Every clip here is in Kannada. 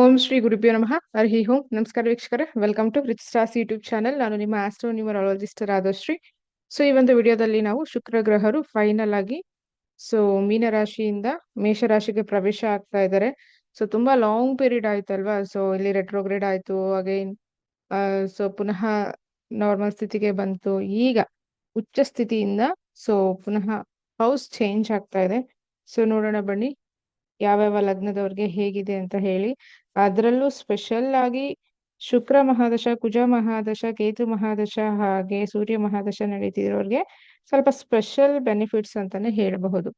ಓಂ ಶ್ರೀ ಗುರುಭ್ಯೋ ನಮಃ. ಹರಿ ಓಂ. ನಮಸ್ಕಾರ ವೀಕ್ಷಕರೇ. Welcome to Rich Stars YouTube channel ನಾನು ನಿಮ್ಮ ಆಸ್ಟ್ರೋ ನ್ಯೂಮರಾಲಜಿಸ್ಟ್ ರಾಧಶ್ರೀ. ಸೊ ಈ ಒಂದು ವಿಡಿಯೋದಲ್ಲಿ ನಾವು ಶುಕ್ರ ಗ್ರಹರು ಫೈನಲ್ ಆಗಿ ಸೊ ಮೀನರಾಶಿಯಿಂದ ಮೇಷರಾಶಿಗೆ ಪ್ರವೇಶ ಆಗ್ತಾ ಇದ್ದಾರೆ. ಸೊ ತುಂಬಾ ಲಾಂಗ್ ಪೀರಿಯಡ್ ಆಯ್ತಲ್ವಾ? ಸೊ ಇಲ್ಲಿ ರೆಟ್ರೋಗ್ರೇಡ್ ಆಯ್ತು ಅಗೈನ್ ಸೊ ಪುನಃ ನಾರ್ಮಲ್ ಸ್ಥಿತಿಗೆ ಬಂತು. ಈಗ ಉಚ್ಚ ಸ್ಥಿತಿಯಿಂದ ಸೊ ಪುನಃ ಹೌಸ್ ಚೇಂಜ್ ಆಗ್ತಾ ಇದೆ. ಸೊ ನೋಡೋಣ ಬನ್ನಿ, ಯಾವ್ಯಾವ ಲಗ್ನದವ್ರಿಗೆ ಹೇಗಿದೆ ಅಂತ ಹೇಳಿ. ಅದರಲ್ಲೂ ಸ್ಪೆಷಲ್ ಆಗಿ ಶುಕ್ರ ಮಹಾದಶ, ಕುಜ ಮಹಾದಶ, ಕೇತು ಮಹಾದಶ ಹಾಗೆ ಸೂರ್ಯ ಮಹಾದಶ ನಡೀತಿರೋರ್ಗೆ ಸ್ವಲ್ಪ ಸ್ಪೆಷಲ್ ಬೆನಿಫಿಟ್ಸ್ ಅಂತಾನೆ ಹೇಳಬಹುದು.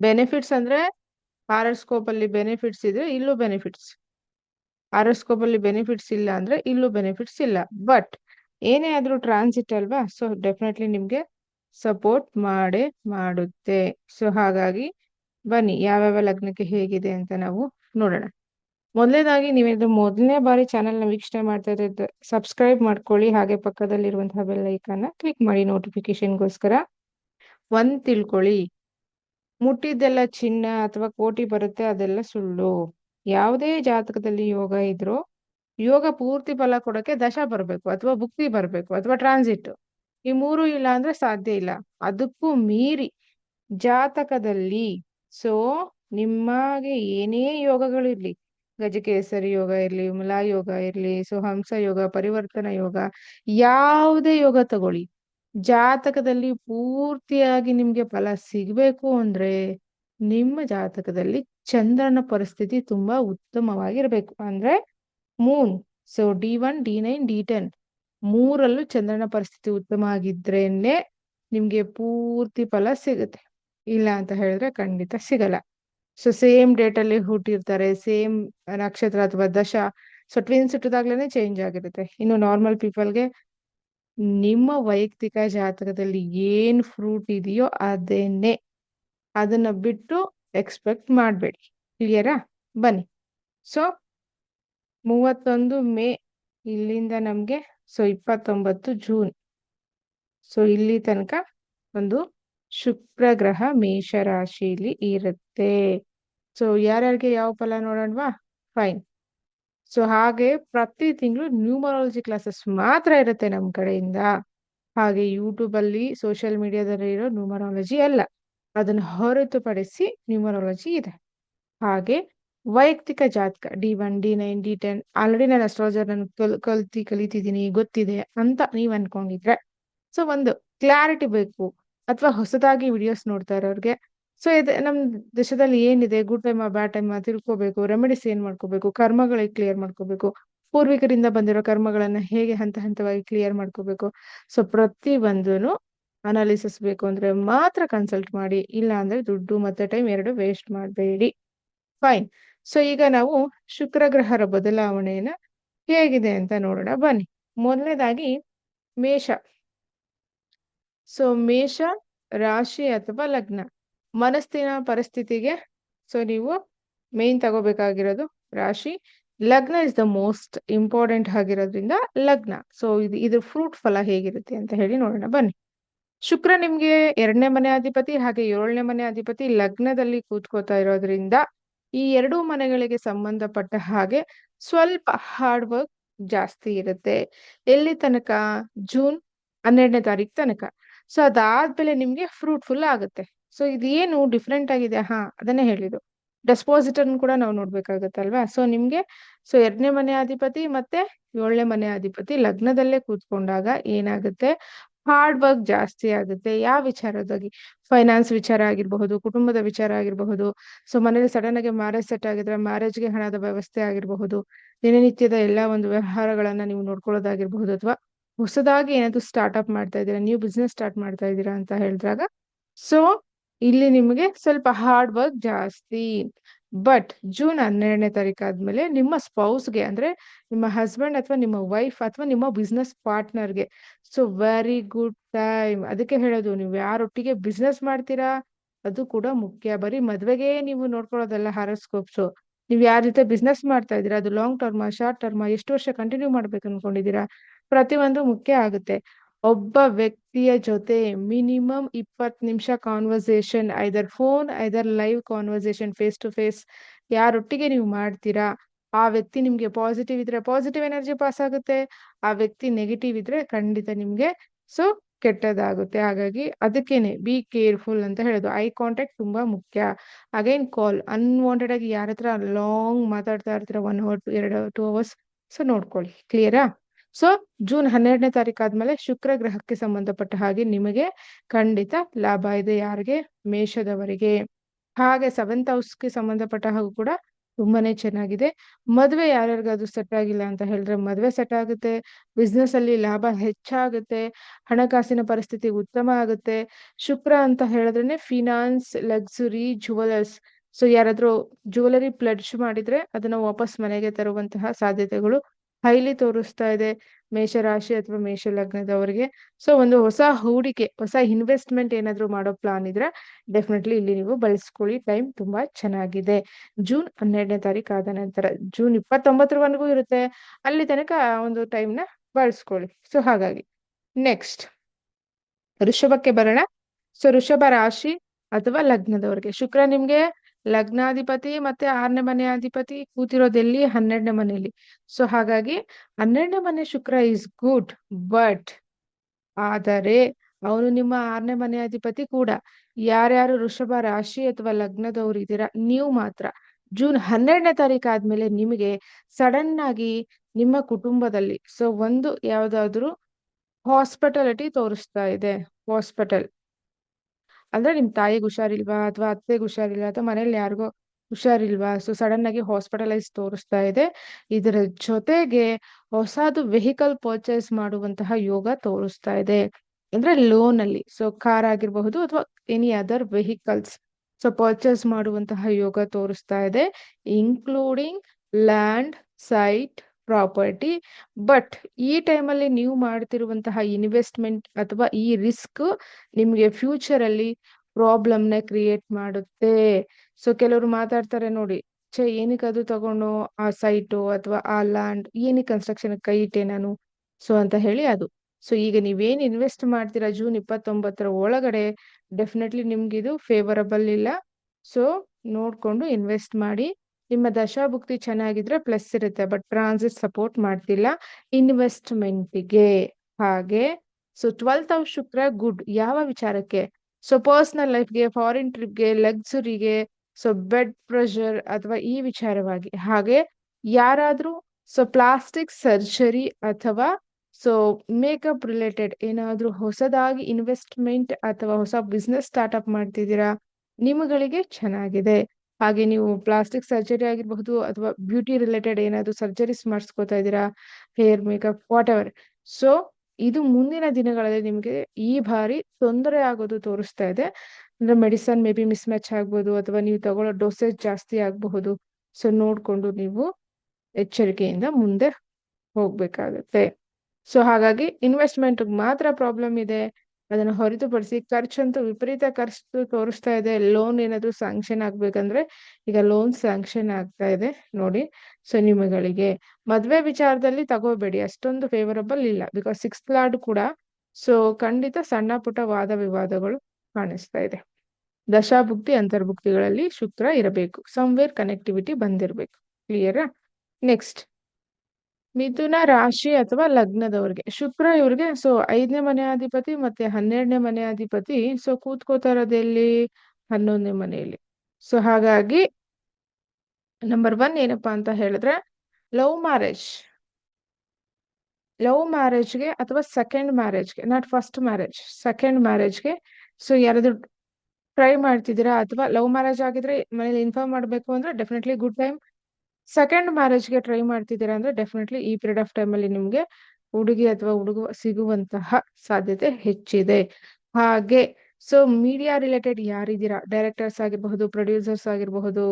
ಬೆನಿಫಿಟ್ಸ್ ಅಂದ್ರೆ ಆರಸ್ಕೋಪ್ ಅಲ್ಲಿ ಬೆನಿಫಿಟ್ಸ್ ಇದ್ರೆ ಇಲ್ಲೂ ಬೆನಿಫಿಟ್ಸ್ ಆರಸ್ಕೋಪ್ ಅಲ್ಲಿ ಬೆನಿಫಿಟ್ಸ್ ಇಲ್ಲ ಅಂದ್ರೆ ಇಲ್ಲೂ ಬೆನಿಫಿಟ್ಸ್ ಇಲ್ಲ. ಬಟ್ ಏನೇ ಆದ್ರೂ ಟ್ರಾನ್ಸಿಟ್ ಅಲ್ವಾ ಸೊ ಡೆಫಿನೆಟ್ಲಿ ನಿಮ್ಗೆ ಸಪೋರ್ಟ್ ಮಾಡೇ ಮಾಡುತ್ತೆ. ಸೊ ಹಾಗಾಗಿ ಬನ್ನಿ, ಯಾವ್ಯಾವ ಲಗ್ನಕ್ಕೆ ಹೇಗಿದೆ ಅಂತ ನಾವು ನೋಡೋಣ. ಮೊದಲನೇದಾಗಿ ನೀವೇನಾದ್ರೂ ಮೊದಲನೇ ಬಾರಿ ಚಾನೆಲ್ನ ವೀಕ್ಷಣೆ ಮಾಡ್ತಾ ಇದ್ರೆ ಸಬ್ಸ್ಕ್ರೈಬ್ ಮಾಡ್ಕೊಳ್ಳಿ. ಹಾಗೆ ಪಕ್ಕದಲ್ಲಿರುವಂತಹ ಬೆಲ್ ಐಕಾನ್ನ ಕ್ಲಿಕ್ ಮಾಡಿ ನೋಟಿಫಿಕೇಶನ್ಗೋಸ್ಕರ ಒಂದ್ ತಿಳ್ಕೊಳ್ಳಿ, ಮುಟ್ಟಿದ್ದೆಲ್ಲ ಚಿನ್ನ ಅಥವಾ ಕೋಟಿ ಬರುತ್ತೆ, ಅದೆಲ್ಲ ಸುಳ್ಳು. ಯಾವುದೇ ಜಾತಕದಲ್ಲಿ ಯೋಗ ಇದ್ರೂ, ಯೋಗ ಪೂರ್ತಿ ಫಲ ಕೊಡಕ್ಕೆ ದಶ ಬರ್ಬೇಕು, ಅಥವಾ ಭುಕ್ತಿ ಬರ್ಬೇಕು, ಅಥವಾ ಟ್ರಾನ್ಸಿಟ್ ಈ ಮೂರು ಇಲ್ಲ ಅಂದ್ರೆ ಸಾಧ್ಯ ಇಲ್ಲ. ಅದಕ್ಕೂ ಮೀರಿ ಜಾತಕದಲ್ಲಿ ಸೊ ನಿಮಗೆ ಏನೇ ಯೋಗಗಳಿರ್ಲಿ ಗಜಕೇಸರಿ ಯೋಗ ಇರ್ಲಿ, ಮುಲಾ ಯೋಗ ಇರ್ಲಿ ಸೊ ಹಂಸ ಯೋಗ, ಪರಿವರ್ತನ ಯೋಗ, ಯಾವುದೇ ಯೋಗ ತಗೊಳ್ಳಿ. ಜಾತಕದಲ್ಲಿ ಪೂರ್ತಿಯಾಗಿ ನಿಮ್ಗೆ ಫಲ ಸಿಗ್ಬೇಕು ಅಂದ್ರೆ ನಿಮ್ಮ ಜಾತಕದಲ್ಲಿ ಚಂದ್ರನ ಪರಿಸ್ಥಿತಿ ತುಂಬಾ ಉತ್ತಮವಾಗಿರ್ಬೇಕು. ಅಂದ್ರೆ moon so D one D nine D ten ಮೂರಲ್ಲೂ ಚಂದ್ರನ ಪರಿಸ್ಥಿತಿ ಉತ್ತಮ ಆಗಿದ್ರೇನೆ ನಿಮ್ಗೆ ಪೂರ್ತಿ ಫಲ ಸಿಗುತ್ತೆ. ಇಲ್ಲ ಅಂತ ಹೇಳಿದ್ರೆ ಖಂಡಿತ ಸಿಗಲ್ಲ. ಸೊ ಸೇಮ್ ಡೇಟ್ ಅಲ್ಲಿ ಹುಟ್ಟಿರ್ತಾರೆ ಸೇಮ್ ನಕ್ಷತ್ರ ಅಥವಾ ದಶ. ಸೊ ಟ್ವಿನ್ಸ್ ಹುಟ್ಟಿದಾಗ್ಲೇನೆ ಚೇಂಜ್ ಆಗಿರುತ್ತೆ. ಇನ್ನು ನಾರ್ಮಲ್ ಪೀಪಲ್ಗೆ ನಿಮ್ಮ ವೈಯಕ್ತಿಕ ಜಾತಕದಲ್ಲಿ ಏನ್ ಫ್ರೂಟ್ ಇದೆಯೋ ಅದೇನೆ ಅದನ್ನ ಬಿಟ್ಟು ಎಕ್ಸ್ಪೆಕ್ಟ್ ಮಾಡಬೇಡಿ. ಕ್ಲಿಯರಾ ಬನ್ನಿ. ಸೊ ಮೂವತ್ತೊಂದು ಮೇ ಇಲ್ಲಿಂದ ನಮ್ಗೆ ಸೊ ಇಪ್ಪತ್ತೊಂಬತ್ತು ಜೂನ್ ಸೊ ಇಲ್ಲಿ ತನಕ ಒಂದು ಶುಕ್ರ ಗ್ರಹ ಮೇಷರಾಶಿಲಿ ಇರುತ್ತೆ. ಸೊ ಯಾರ್ಯಾರಿಗೆ ಯಾವ ಫಲ ನೋಡೋಣವಾ? ಫೈನ್ ಸೊ ಹಾಗೆ ಪ್ರತಿ ತಿಂಗಳು ನ್ಯೂಮರಾಲಜಿ ಕ್ಲಾಸಸ್ ಮಾತ್ರ ಇರುತ್ತೆ ನಮ್ಮ ಕಡೆಯಿಂದ. ಹಾಗೆ ಯೂಟ್ಯೂಬ್ ಅಲ್ಲಿ ಸೋಷಿಯಲ್ ಮೀಡಿಯಾದಲ್ಲಿ ಇರೋ ನ್ಯೂಮರಾಲಜಿ ಅಲ್ಲ. ಅದನ್ನು ಹೊರತುಪಡಿಸಿ ನ್ಯೂಮರಾಲಜಿ ಇದೆ. ಹಾಗೆ ವೈಯಕ್ತಿಕ ಜಾತಕ D one D nine D ten already ನಾನು ಅಸ್ಟ್ರಾಲಜರ್ ನಾನು ಕಲ್, ಕಲ್ತಿ, ಕಲಿತಿದ್ದೀನಿ, ಗೊತ್ತಿದೆ ಅಂತ ನೀವ್ ಅನ್ಕೊಂಡಿದ್ರೆ. ಸೊ ಒಂದು ಕ್ಲಾರಿಟಿ ಬೇಕು. ಅಥವಾ ಹೊಸದಾಗಿ ವಿಡಿಯೋಸ್ ನೋಡ್ತಾ ಇರೋರಿಗೆ ಸೊ ಇದೆ ನಮ್ ದೇಶದಲ್ಲಿ ಏನಿದೆ ಗುಡ್ ಟೈಮ್ ಬ್ಯಾಡ್ ಟೈಮ್ ತಿಳ್ಕೋಬೇಕು ರೆಮಿಡೀಸ್ ಏನ್ ಮಾಡ್ಕೋಬೇಕು ಕರ್ಮಗಳಿಗೆ ಕ್ಲಿಯರ್ ಮಾಡ್ಕೋಬೇಕು, ಪೂರ್ವಿಕರಿಂದ ಬಂದಿರೋ ಕರ್ಮಗಳನ್ನ ಹೇಗೆ ಹಂತ ಹಂತವಾಗಿ ಕ್ಲಿಯರ್ ಮಾಡ್ಕೋಬೇಕು. ಸೊ ಪ್ರತಿ ಒಂದೂ ಅನಾಲಿಸಿಸ್ ಬೇಕು ಅಂದ್ರೆ ಮಾತ್ರ ಕನ್ಸಲ್ಟ್ ಮಾಡಿ, ಇಲ್ಲ ಅಂದ್ರೆ ದುಡ್ಡು ಮತ್ತೆ ಟೈಮ್ ಎರಡು ವೇಸ್ಟ್ ಮಾಡಬೇಡಿ. ಫೈನ್ ಸೊ ಈಗ ನಾವು ಶುಕ್ರ ಗ್ರಹರ ಬದಲಾವಣೆಯನ್ನ ಹೇಗಿದೆ ಅಂತ ನೋಡೋಣ. ಬನ್ನಿ. ಮೊದಲನೇದಾಗಿ ಮೇಷ. ಸೊ ಮೇಷ ರಾಶಿ ಅಥವಾ ಲಗ್ನ. ಮನಸ್ಸಿನ ಪರಿಸ್ಥಿತಿಗೆ ಸೊ ನೀವು ಮೇನ್ ತಗೋಬೇಕಾಗಿರೋದು ರಾಶಿ. ಲಗ್ನ ಇಸ್ ದ ಮೋಸ್ಟ್ ಇಂಪಾರ್ಟೆಂಟ್ ಆಗಿರೋದ್ರಿಂದ ಲಗ್ನ. ಸೊ ಇದು, ಇದ್ರ ಫ್ರೂಟ್ ಫಲ ಹೇಗಿರುತ್ತೆ ಅಂತ ಹೇಳಿ ನೋಡೋಣ, ಬನ್ನಿ. ಶುಕ್ರ ನಿಮ್ಗೆ ಎರಡನೇ ಮನೆ ಅಧಿಪತಿ, ಹಾಗೆ ಏಳನೇ ಮನೆ ಅಧಿಪತಿ ಲಗ್ನದಲ್ಲಿ ಕೂತ್ಕೋತಾ ಇರೋದ್ರಿಂದ ಈ ಎರಡೂ ಮನೆಗಳಿಗೆ ಸಂಬಂಧಪಟ್ಟ ಹಾಗೆ ಸ್ವಲ್ಪ ಹಾರ್ಡ್ ವರ್ಕ್ ಜಾಸ್ತಿ ಇರುತ್ತೆ. ಎಲ್ಲಿ ತನಕ? ಜೂನ್ ಹನ್ನೆರಡನೇ ತಾರೀಕು ತನಕ. ಸೊ ಅದಾದ್ಮೇಲೆ ನಿಮ್ಗೆ ಫ್ರೂಟ್ಫುಲ್ ಆಗುತ್ತೆ. ಸೊ ಇದೇನು ಡಿಫ್ರೆಂಟ್ ಆಗಿದೆ? ಹಾ, ಅದನ್ನೇ ಹೇಳಿದ್ದು. ಅನ್ನು ಕೂಡ ನಾವು ನೋಡ್ಬೇಕಾಗತ್ತಲ್ವಾ? ಸೊ ನಿಮ್ಗೆ ಸೊ ಎರಡನೇ ಮನೆ ಅಧಿಪತಿ ಮತ್ತೆ ಏಳನೇ ಮನೆ ಅಧಿಪತಿ ಲಗ್ನದಲ್ಲೇ ಕೂತ್ಕೊಂಡಾಗ ಏನಾಗುತ್ತೆ? ಹಾರ್ಡ್ ವರ್ಕ್ ಜಾಸ್ತಿ ಆಗುತ್ತೆ. ಯಾವ ವಿಚಾರದಾಗಿ ಫೈನಾನ್ಸ್ ವಿಚಾರ ಆಗಿರಬಹುದು, ಕುಟುಂಬದ ವಿಚಾರ ಆಗಿರಬಹುದು. ಸೊ ಮನೇಲಿ ಸಡನ್ ಆಗಿ ಮ್ಯಾರೇಜ್ ಸೆಟ್ ಆಗಿದ್ರೆ ಮ್ಯಾರೇಜ್ಗೆ ಹಣದ ವ್ಯವಸ್ಥೆ ಆಗಿರಬಹುದು. ದಿನನಿತ್ಯದ ಎಲ್ಲಾ ಒಂದು ವ್ಯವಹಾರಗಳನ್ನ ನೀವು ನೋಡ್ಕೊಳ್ಳೋದಾಗಿರ್ಬಹುದು ಅಥವಾ ಹೊಸದಾಗಿ ಏನಾದ್ರು ಸ್ಟಾರ್ಟ್ ಅಪ್ ಮಾಡ್ತಾ ಇದ್ದೀರಾ ನೀವು ಬಿಸ್ನೆಸ್ ಸ್ಟಾರ್ಟ್ ಮಾಡ್ತಾ ಇದ್ದೀರಾ ಅಂತ ಹೇಳಿದಾಗ ಸೊ ಇಲ್ಲಿ ನಿಮಗೆ ಸ್ವಲ್ಪ ಹಾರ್ಡ್ ವರ್ಕ್ ಜಾಸ್ತಿ. ಬಟ್ ಜೂನ್ ಹನ್ನೆರಡನೇ ತಾರೀಕು ಆದ್ಮೇಲೆ ನಿಮ್ಮ ಸ್ಪೌಸ್ಗೆ ಅಂದ್ರೆ ನಿಮ್ಮ ಹಸ್ಬೆಂಡ್ ಅಥವಾ ನಿಮ್ಮ ವೈಫ್ ಅಥವಾ ನಿಮ್ಮ ಬಿಸ್ನೆಸ್ ಪಾರ್ಟ್ನರ್ಗೆ ಸೊ ವೆರಿ ಗುಡ್ ಟೈಮ್ ಅದಕ್ಕೆ ಹೇಳೋದು, ನೀವು ಯಾರೊಟ್ಟಿಗೆ ಬಿಸ್ನೆಸ್ ಮಾಡ್ತೀರಾ? ಅದು ಕೂಡ ಮುಖ್ಯ. ಬರೀ ಮದ್ವೆಗೆ ನೀವು ನೋಡ್ಕೊಳ್ಳೋದಲ್ಲ ಹಾರೋಸ್ಕೋಪ್ಸ್ ನೀವು ಯಾರ ಜೊತೆ ಬಿಸ್ನೆಸ್ ಮಾಡ್ತಾ ಇದ್ದೀರಾ? ಅದು ಲಾಂಗ್ ಟರ್ಮ್ ಶಾರ್ಟ್ ಟರ್ಮ್ ಎಷ್ಟು ವರ್ಷ ಕಂಟಿನ್ಯೂ ಮಾಡ್ಬೇಕು ಅನ್ಕೊಂಡಿದ್ದೀರಾ ಪ್ರತಿಯೊಂದು ಮುಖ್ಯ ಆಗುತ್ತೆ. ಒಬ್ಬ ವ್ಯಕ್ತಿಯ ಜೊತೆ ಮಿನಿಮಮ್ ಇಪ್ಪತ್ತು ನಿಮಿಷ conversation either phone either live conversation face to face ಯಾರೊಟ್ಟಿಗೆ ನೀವು ಮಾಡ್ತೀರಾ? ಆ ವ್ಯಕ್ತಿ ನಿಮ್ಗೆ ಪಾಸಿಟಿವ್ ಇದ್ರೆ ಪಾಸಿಟಿವ್ ಎನರ್ಜಿ ಪಾಸ್ ಆಗುತ್ತೆ. ಆ ವ್ಯಕ್ತಿ ನೆಗೆಟಿವ್ ಇದ್ರೆ ಖಂಡಿತ ನಿಮ್ಗೆ ಸೊ ಕೆಟ್ಟದಾಗುತ್ತೆ. ಹಾಗಾಗಿ ಅದಕ್ಕೇನೆ ಬಿ ಕೇರ್ಫುಲ್ ಅಂತ ಹೇಳೋದು. ಐ ಕಾಂಟ್ಯಾಕ್ಟ್ ತುಂಬಾ ಮುಖ್ಯ. ಅಗೈನ್ ಕಾಲ್ ಅನ್ವಾಂಟೆಡ್ ಆಗಿ ಯಾರ ಹತ್ರ ಲಾಂಗ್ ಮಾತಾಡ್ತಾ ಇರ್ತೀರ ಒನ್ ಅವರ್ ಎರಡು ಟೂ ಅವರ್ಸ್ ಸೊ ನೋಡ್ಕೊಳ್ಳಿ. ಕ್ಲಿಯರಾ ಸೊ ಜೂನ್ ಹನ್ನೆರಡನೇ ತಾರೀಕು ಆದ್ಮೇಲೆ ಶುಕ್ರ ಗ್ರಹಕ್ಕೆ ಸಂಬಂಧಪಟ್ಟ ಹಾಗೆ ನಿಮಗೆ ಖಂಡಿತ ಲಾಭ ಇದೆ ಯಾರಿಗೆ? ಮೇಷದವರಿಗೆ. ಹಾಗೆ ಸೆವೆಂತ್ ಹೌಸ್ಗೆ ಸಂಬಂಧಪಟ್ಟ ಹಾಗೂ ಕೂಡ ತುಂಬಾನೇ ಚೆನ್ನಾಗಿದೆ. ಮದ್ವೆ ಯಾರ್ಯಾರಿಗಾದ್ರೂ ಸೆಟ್ ಆಗಿಲ್ಲ ಅಂತ ಹೇಳಿದ್ರೆ ಮದ್ವೆ ಸೆಟ್ ಆಗುತ್ತೆ. ಬಿಸ್ನೆಸ್ ಅಲ್ಲಿ ಲಾಭ ಹೆಚ್ಚಾಗುತ್ತೆ. ಹಣಕಾಸಿನ ಪರಿಸ್ಥಿತಿ ಉತ್ತಮ ಆಗುತ್ತೆ. ಶುಕ್ರ ಅಂತ ಹೇಳಿದ್ರೇನೆ ಫಿನಾನ್ಸ್ ಲಕ್ಸುರಿ ಜುವೆಲರ್ಸ್ ಸೊ ಯಾರಾದ್ರೂ ಜುವೆಲರಿ ಪ್ಲಡ್ಜ್ ಮಾಡಿದ್ರೆ ಅದನ್ನ ವಾಪಸ್ ಮನೆಗೆ ತರುವಂತಹ ಸಾಧ್ಯತೆಗಳು ಹೈಲಿ ತೋರಿಸ್ತಾ ಇದೆ ಮೇಷರಾಶಿ ಅಥವಾ ಮೇಷ ಲಗ್ನದವರಿಗೆ ಸೊ ಒಂದು ಹೊಸ ಹೂಡಿಕೆ, ಹೊಸ ಇನ್ವೆಸ್ಟ್ಮೆಂಟ್ ಏನಾದ್ರು ಮಾಡೋ ಪ್ಲಾನ್ ಇದ್ರೆ ಡೆಫಿನೆಟ್ಲಿ ಇಲ್ಲಿ ನೀವು ಬಳಸ್ಕೊಳ್ಳಿ. ಟೈಮ್ ತುಂಬಾ ಚೆನ್ನಾಗಿದೆ. ಜೂನ್ ಹನ್ನೆರಡನೇ ತಾರೀಕು ಆದ ನಂತರ ಜೂನ್ ಇಪ್ಪತ್ತೊಂಬತ್ತರವರೆಗೂ ಇರುತ್ತೆ. ಅಲ್ಲಿ ತನಕ ಒಂದು ಟೈಮ್ನ ಬಳಸ್ಕೊಳ್ಳಿ. ಸೊ ಹಾಗಾಗಿ ನೆಕ್ಸ್ಟ್ ಋಷಭಕ್ಕೆ ಬರೋಣ. ಸೊ ಋಷಭ ರಾಶಿ ಅಥವಾ ಲಗ್ನದವರಿಗೆ. ಶುಕ್ರ ನಿಮ್ಗೆ ಲಗ್ನಾಧಿಪತಿ ಮತ್ತೆ ಆರನೇ ಮನೆ ಅಧಿಪತಿ ಕೂತಿರೋದೆಲ್ಲಿ? ಹನ್ನೆರಡನೇ ಮನೆಯಲ್ಲಿ. ಸೊ ಹಾಗಾಗಿ ಹನ್ನೆರಡನೇ ಮನೆ ಶುಕ್ರ ಇಸ್ ಗುಡ್ ಬಟ್ ಆದರೆ ಅವನು ನಿಮ್ಮ ಆರನೇ ಮನೆ ಅಧಿಪತಿ ಕೂಡ. ಯಾರ್ಯಾರು ಋಷಭ ರಾಶಿ ಅಥವಾ ಲಗ್ನದವ್ರು ಇದ್ದೀರಾ, ನೀವು ಮಾತ್ರ. ಜೂನ್ ಹನ್ನೆರಡನೇ ತಾರೀಕು ಆದ್ಮೇಲೆ ನಿಮಗೆ ಸಡನ್ ಆಗಿ ನಿಮ್ಮ ಕುಟುಂಬದಲ್ಲಿ ಸೊ ಒಂದು ಯಾವ್ದಾದ್ರು ಹಾಸ್ಪಿಟಾಲಿಟಿ ತೋರಿಸ್ತಾ ಇದೆ. ಹಾಸ್ಪಿಟಲ್. ಅಂದ್ರೆ ನಿಮ್ ತಾಯಿಗೆ ಹುಷಾರಿಲ್ವಾ ಅಥವಾ ಅತ್ತೆಗೆ ಹುಷಾರಿಲ್ಲ ಅಥವಾ ಮನೇಲಿ ಯಾರಿಗೋ ಹುಷಾರಿಲ್ವಾ? ಸೊ ಸಡನ್ ಆಗಿ ಹಾಸ್ಪಿಟಲೈಸ್ ತೋರಿಸ್ತಾ ಇದೆ. ಇದರ ಜೊತೆಗೆ ಹೊಸದು ವೆಹಿಕಲ್ ಪರ್ಚೇಸ್ ಮಾಡುವಂತಹ ಯೋಗ ತೋರಿಸ್ತಾ ಇದೆ. ಅಂದ್ರೆ ಲೋನ್ ಅಲ್ಲಿ. ಸೊ ಕಾರ್ ಆಗಿರಬಹುದು ಅಥವಾ any other vehicles so purchase ಮಾಡುವಂತಹ ಯೋಗ ತೋರಿಸ್ತಾ ಇದೆ including land site property. But ಈ ಟೈಮಲ್ಲಿ ನೀವು ಮಾಡ್ತಿರುವಂತಹ ಇನ್ವೆಸ್ಟ್ಮೆಂಟ್ ಅಥವಾ ಈ ರಿಸ್ಕ್ ನಿಮಗೆ ಫ್ಯೂಚರ್ ಅಲ್ಲಿ ಪ್ರಾಬ್ಲಮ್ನ ಕ್ರಿಯೇಟ್ ಮಾಡುತ್ತೆ. ಸೊ, ಕೆಲವರು ಮಾತಾಡ್ತಾರೆ ನೋಡಿ, ಛೇ, ಏನಕ್ಕೆ ಅದು ತಗೊಂಡು ಆ ಸೈಟು ಅಥವಾ ಆ ಲ್ಯಾಂಡ್ ಏನಕ್ಕೆ ಕನ್ಸ್ಟ್ರಕ್ಷನ್ ಕೈ ಇಟ್ಟೆ ನಾನು? ಸೊ, ಅಂತ ಹೇಳಿ ಅದು. ಸೊ, ಈಗ ನೀವೇನು ಇನ್ವೆಸ್ಟ್ ಮಾಡ್ತೀರಾ ಜೂನ್ ಇಪ್ಪತ್ತೊಂಬತ್ತರ ಒಳಗಡೆ, ಡೆಫಿನೆಟ್ಲಿ ನಿಮ್ಗೆ ಇದು ಫೇವರಬಲ್ ಇಲ್ಲ. ಸೊ, ನೋಡ್ಕೊಂಡು ಇನ್ವೆಸ್ಟ್ ಮಾಡಿ. ನಿಮ್ಮ ದಶಾಭುಕ್ತಿ ಚೆನ್ನಾಗಿದ್ರೆ ಪ್ಲಸ್ ಇರುತ್ತೆ ಬಟ್ ಟ್ರಾನ್ಸಿಟ್ ಸಪೋರ್ಟ್ ಮಾಡ್ತಿಲ್ಲ. ಇನ್ವೆಸ್ಟ್ಮೆಂಟ್ಗೆ ಹಾಗೆ. ಸೊ ಟ್ವೆಲ್ತ್ ಹೌಸ್ ಶುಕ್ರ ಗುಡ್ ಯಾವ ವಿಚಾರಕ್ಕೆ? ಸೊ ಪರ್ಸನಲ್ ಲೈಫ್ಗೆ ಫಾರಿನ್ ಟ್ರಿಪ್ಗೆ ಲಕ್ಸುರಿಗೆ ಸೊ ಬೆಡ್ ಪ್ರೆಷರ್ ಅಥವಾ ಈ ವಿಚಾರವಾಗಿ. ಹಾಗೆ, ಯಾರಾದ್ರೂ ಸೊ ಪ್ಲಾಸ್ಟಿಕ್ ಸರ್ಜರಿ ಅಥವಾ ಸೊ ಮೇಕಪ್ ರಿಲೇಟೆಡ್ ಏನಾದ್ರೂ ಹೊಸದಾಗಿ ಇನ್ವೆಸ್ಟ್ಮೆಂಟ್ ಅಥವಾ ಹೊಸ ಬಿಸ್ನೆಸ್ ಸ್ಟಾರ್ಟ್ ಅಪ್ ಮಾಡ್ತಿದ್ದೀರಾ? ನಿಮಗಳಿಗೆ ಚೆನ್ನಾಗಿದೆ. ಹಾಗೆ ನೀವು ಪ್ಲಾಸ್ಟಿಕ್ ಸರ್ಜರಿ ಆಗಿರಬಹುದು ಅಥವಾ ಬ್ಯೂಟಿ ರಿಲೇಟೆಡ್ ಏನಾದ್ರು ಸರ್ಜರೀಸ್ ಮಾಡಿಸ್ಕೋತಾ ಇದ್ದೀರಾ hair makeup whatever so ಇದು ಮುಂದಿನ ದಿನಗಳಲ್ಲಿ ನಿಮಗೆ ಈ ಬಾರಿ ತೊಂದರೆ ಆಗೋದು ತೋರಿಸ್ತಾ ಇದೆ. ಅಂದ್ರೆ medicine maybe mismatch ಆಗ್ಬೋದು ಅಥವಾ ನೀವು ತಗೊಳ್ಳೋ ಡೋಸೇಜ್ ಜಾಸ್ತಿ ಆಗಬಹುದು. ಸೊ ನೋಡ್ಕೊಂಡು ನೀವು ಎಚ್ಚರಿಕೆಯಿಂದ ಮುಂದೆ ಹೋಗ್ಬೇಕಾಗತ್ತೆ. ಸೊ ಹಾಗಾಗಿ ಇನ್ವೆಸ್ಟ್ಮೆಂಟ್ ಮಾತ್ರ ಪ್ರಾಬ್ಲಮ್ ಇದೆ. ಅದನ್ನು ಹೊರತುಪಡಿಸಿ ಅಂತೂ ವಿಪರೀತ ಖರ್ಚು ತೋರಿಸ್ತಾ ಇದೆ. ಲೋನ್ ಏನಾದ್ರು ಸ್ಯಾಂಕ್ಷನ್ ಆಗ್ಬೇಕಂದ್ರೆ ಈಗ ಲೋನ್ ಸ್ಯಾಂಕ್ಷನ್ ಆಗ್ತಾ ಇದೆ ನೋಡಿ ಸೊ ನಿಮಗಳಿಗೆ ಮದ್ವೆ ವಿಚಾರದಲ್ಲಿ ತಗೋಬೇಡಿ, ಅಷ್ಟೊಂದು ಫೇವರಬಲ್ ಇಲ್ಲ ಬಿಕಾಸ್ ಸಿಕ್ಸ್ ಲಾರ್ಡ್ ಕೂಡ ಸೊ ಖಂಡಿತ ಸಣ್ಣ ಪುಟ್ಟ ವಾದ ವಿವಾದಗಳು ಕಾಣಿಸ್ತಾ ಇದೆ. ದಶಾಭುಕ್ತಿ, ಅಂತರ್ಭುಕ್ತಿಗಳಲ್ಲಿ ಶುಕ್ರ ಇರಬೇಕು. ಸಂವೇರ್ ಕನೆಕ್ಟಿವಿಟಿ ಬಂದಿರಬೇಕು. ಕ್ಲಿಯರಾ ನೆಕ್ಸ್ಟ್ ಮಿಥುನ ರಾಶಿ ಅಥವಾ ಲಗ್ನದವ್ರಿಗೆ. ಶುಕ್ರ ಇವ್ರಿಗೆ ಸೊ ಐದನೇ ಮನೆ ಅಧಿಪತಿ ಮತ್ತೆ ಹನ್ನೆರಡನೇ ಮನೆ ಅಧಿಪತಿ ಸೊ ಕೂತ್ಕೋತಾ ಇರೋದೆಲ್ಲಿ ಹನ್ನೊಂದನೇ ಮನೆಯಲ್ಲಿ. ಸೊ ಹಾಗಾಗಿ ನಂಬರ್ ಒನ್ ಏನಪ್ಪಾ ಅಂತ ಹೇಳಿದ್ರೆ ಲವ್ ಮ್ಯಾರೇಜ್ ಲವ್ ಮ್ಯಾರೇಜ್ಗೆ ಅಥವಾ ಸೆಕೆಂಡ್ ಮ್ಯಾರೇಜ್ಗೆ ನಾಟ್ ಫಸ್ಟ್ ಮ್ಯಾರೇಜ್ ಸೆಕೆಂಡ್ ಮ್ಯಾರೇಜ್ಗೆ ಸೊ ಯಾರಾದ್ರೂ ಟ್ರೈ ಮಾಡ್ತಿದ್ದೀರಾ ಅಥವಾ ಲವ್ ಮ್ಯಾರೇಜ್ ಆಗಿದ್ರೆ ಮನೇಲಿ ಇನ್ಫಾರ್ಮ್ ಮಾಡಬೇಕು ಅಂದ್ರೆ ಡೆಫಿನೆಟ್ಲಿ ಗುಡ್ ಟೈಮ್ ಸೆಕೆಂಡ್ ಮ್ಯಾರೇಜ್ಗೆ ಟ್ರೈ ಮಾಡ್ತಿದ್ದೀರಾ ಅಂದ್ರೆ ಡೆಫಿನೆಟ್ಲಿ ಈ ಪೀರಿಯಡ್ ಆಫ್ ಟೈಮ್ ಅಲ್ಲಿ ನಿಮ್ಗೆ ಹುಡುಗಿ ಅಥವಾ ಹುಡುಗ ಸಿಗುವಂತಹ ಸಾಧ್ಯತೆ ಹೆಚ್ಚಿದೆ. ಹಾಗೆ ಸೊ ಮೀಡಿಯಾ ರಿಲೇಟೆಡ್ ಯಾರಿದ್ದೀರಾ? ಡೈರೆಕ್ಟರ್ಸ್ ಆಗಿರಬಹುದು ಪ್ರೊಡ್ಯೂಸರ್ಸ್ ಆಗಿರಬಹುದು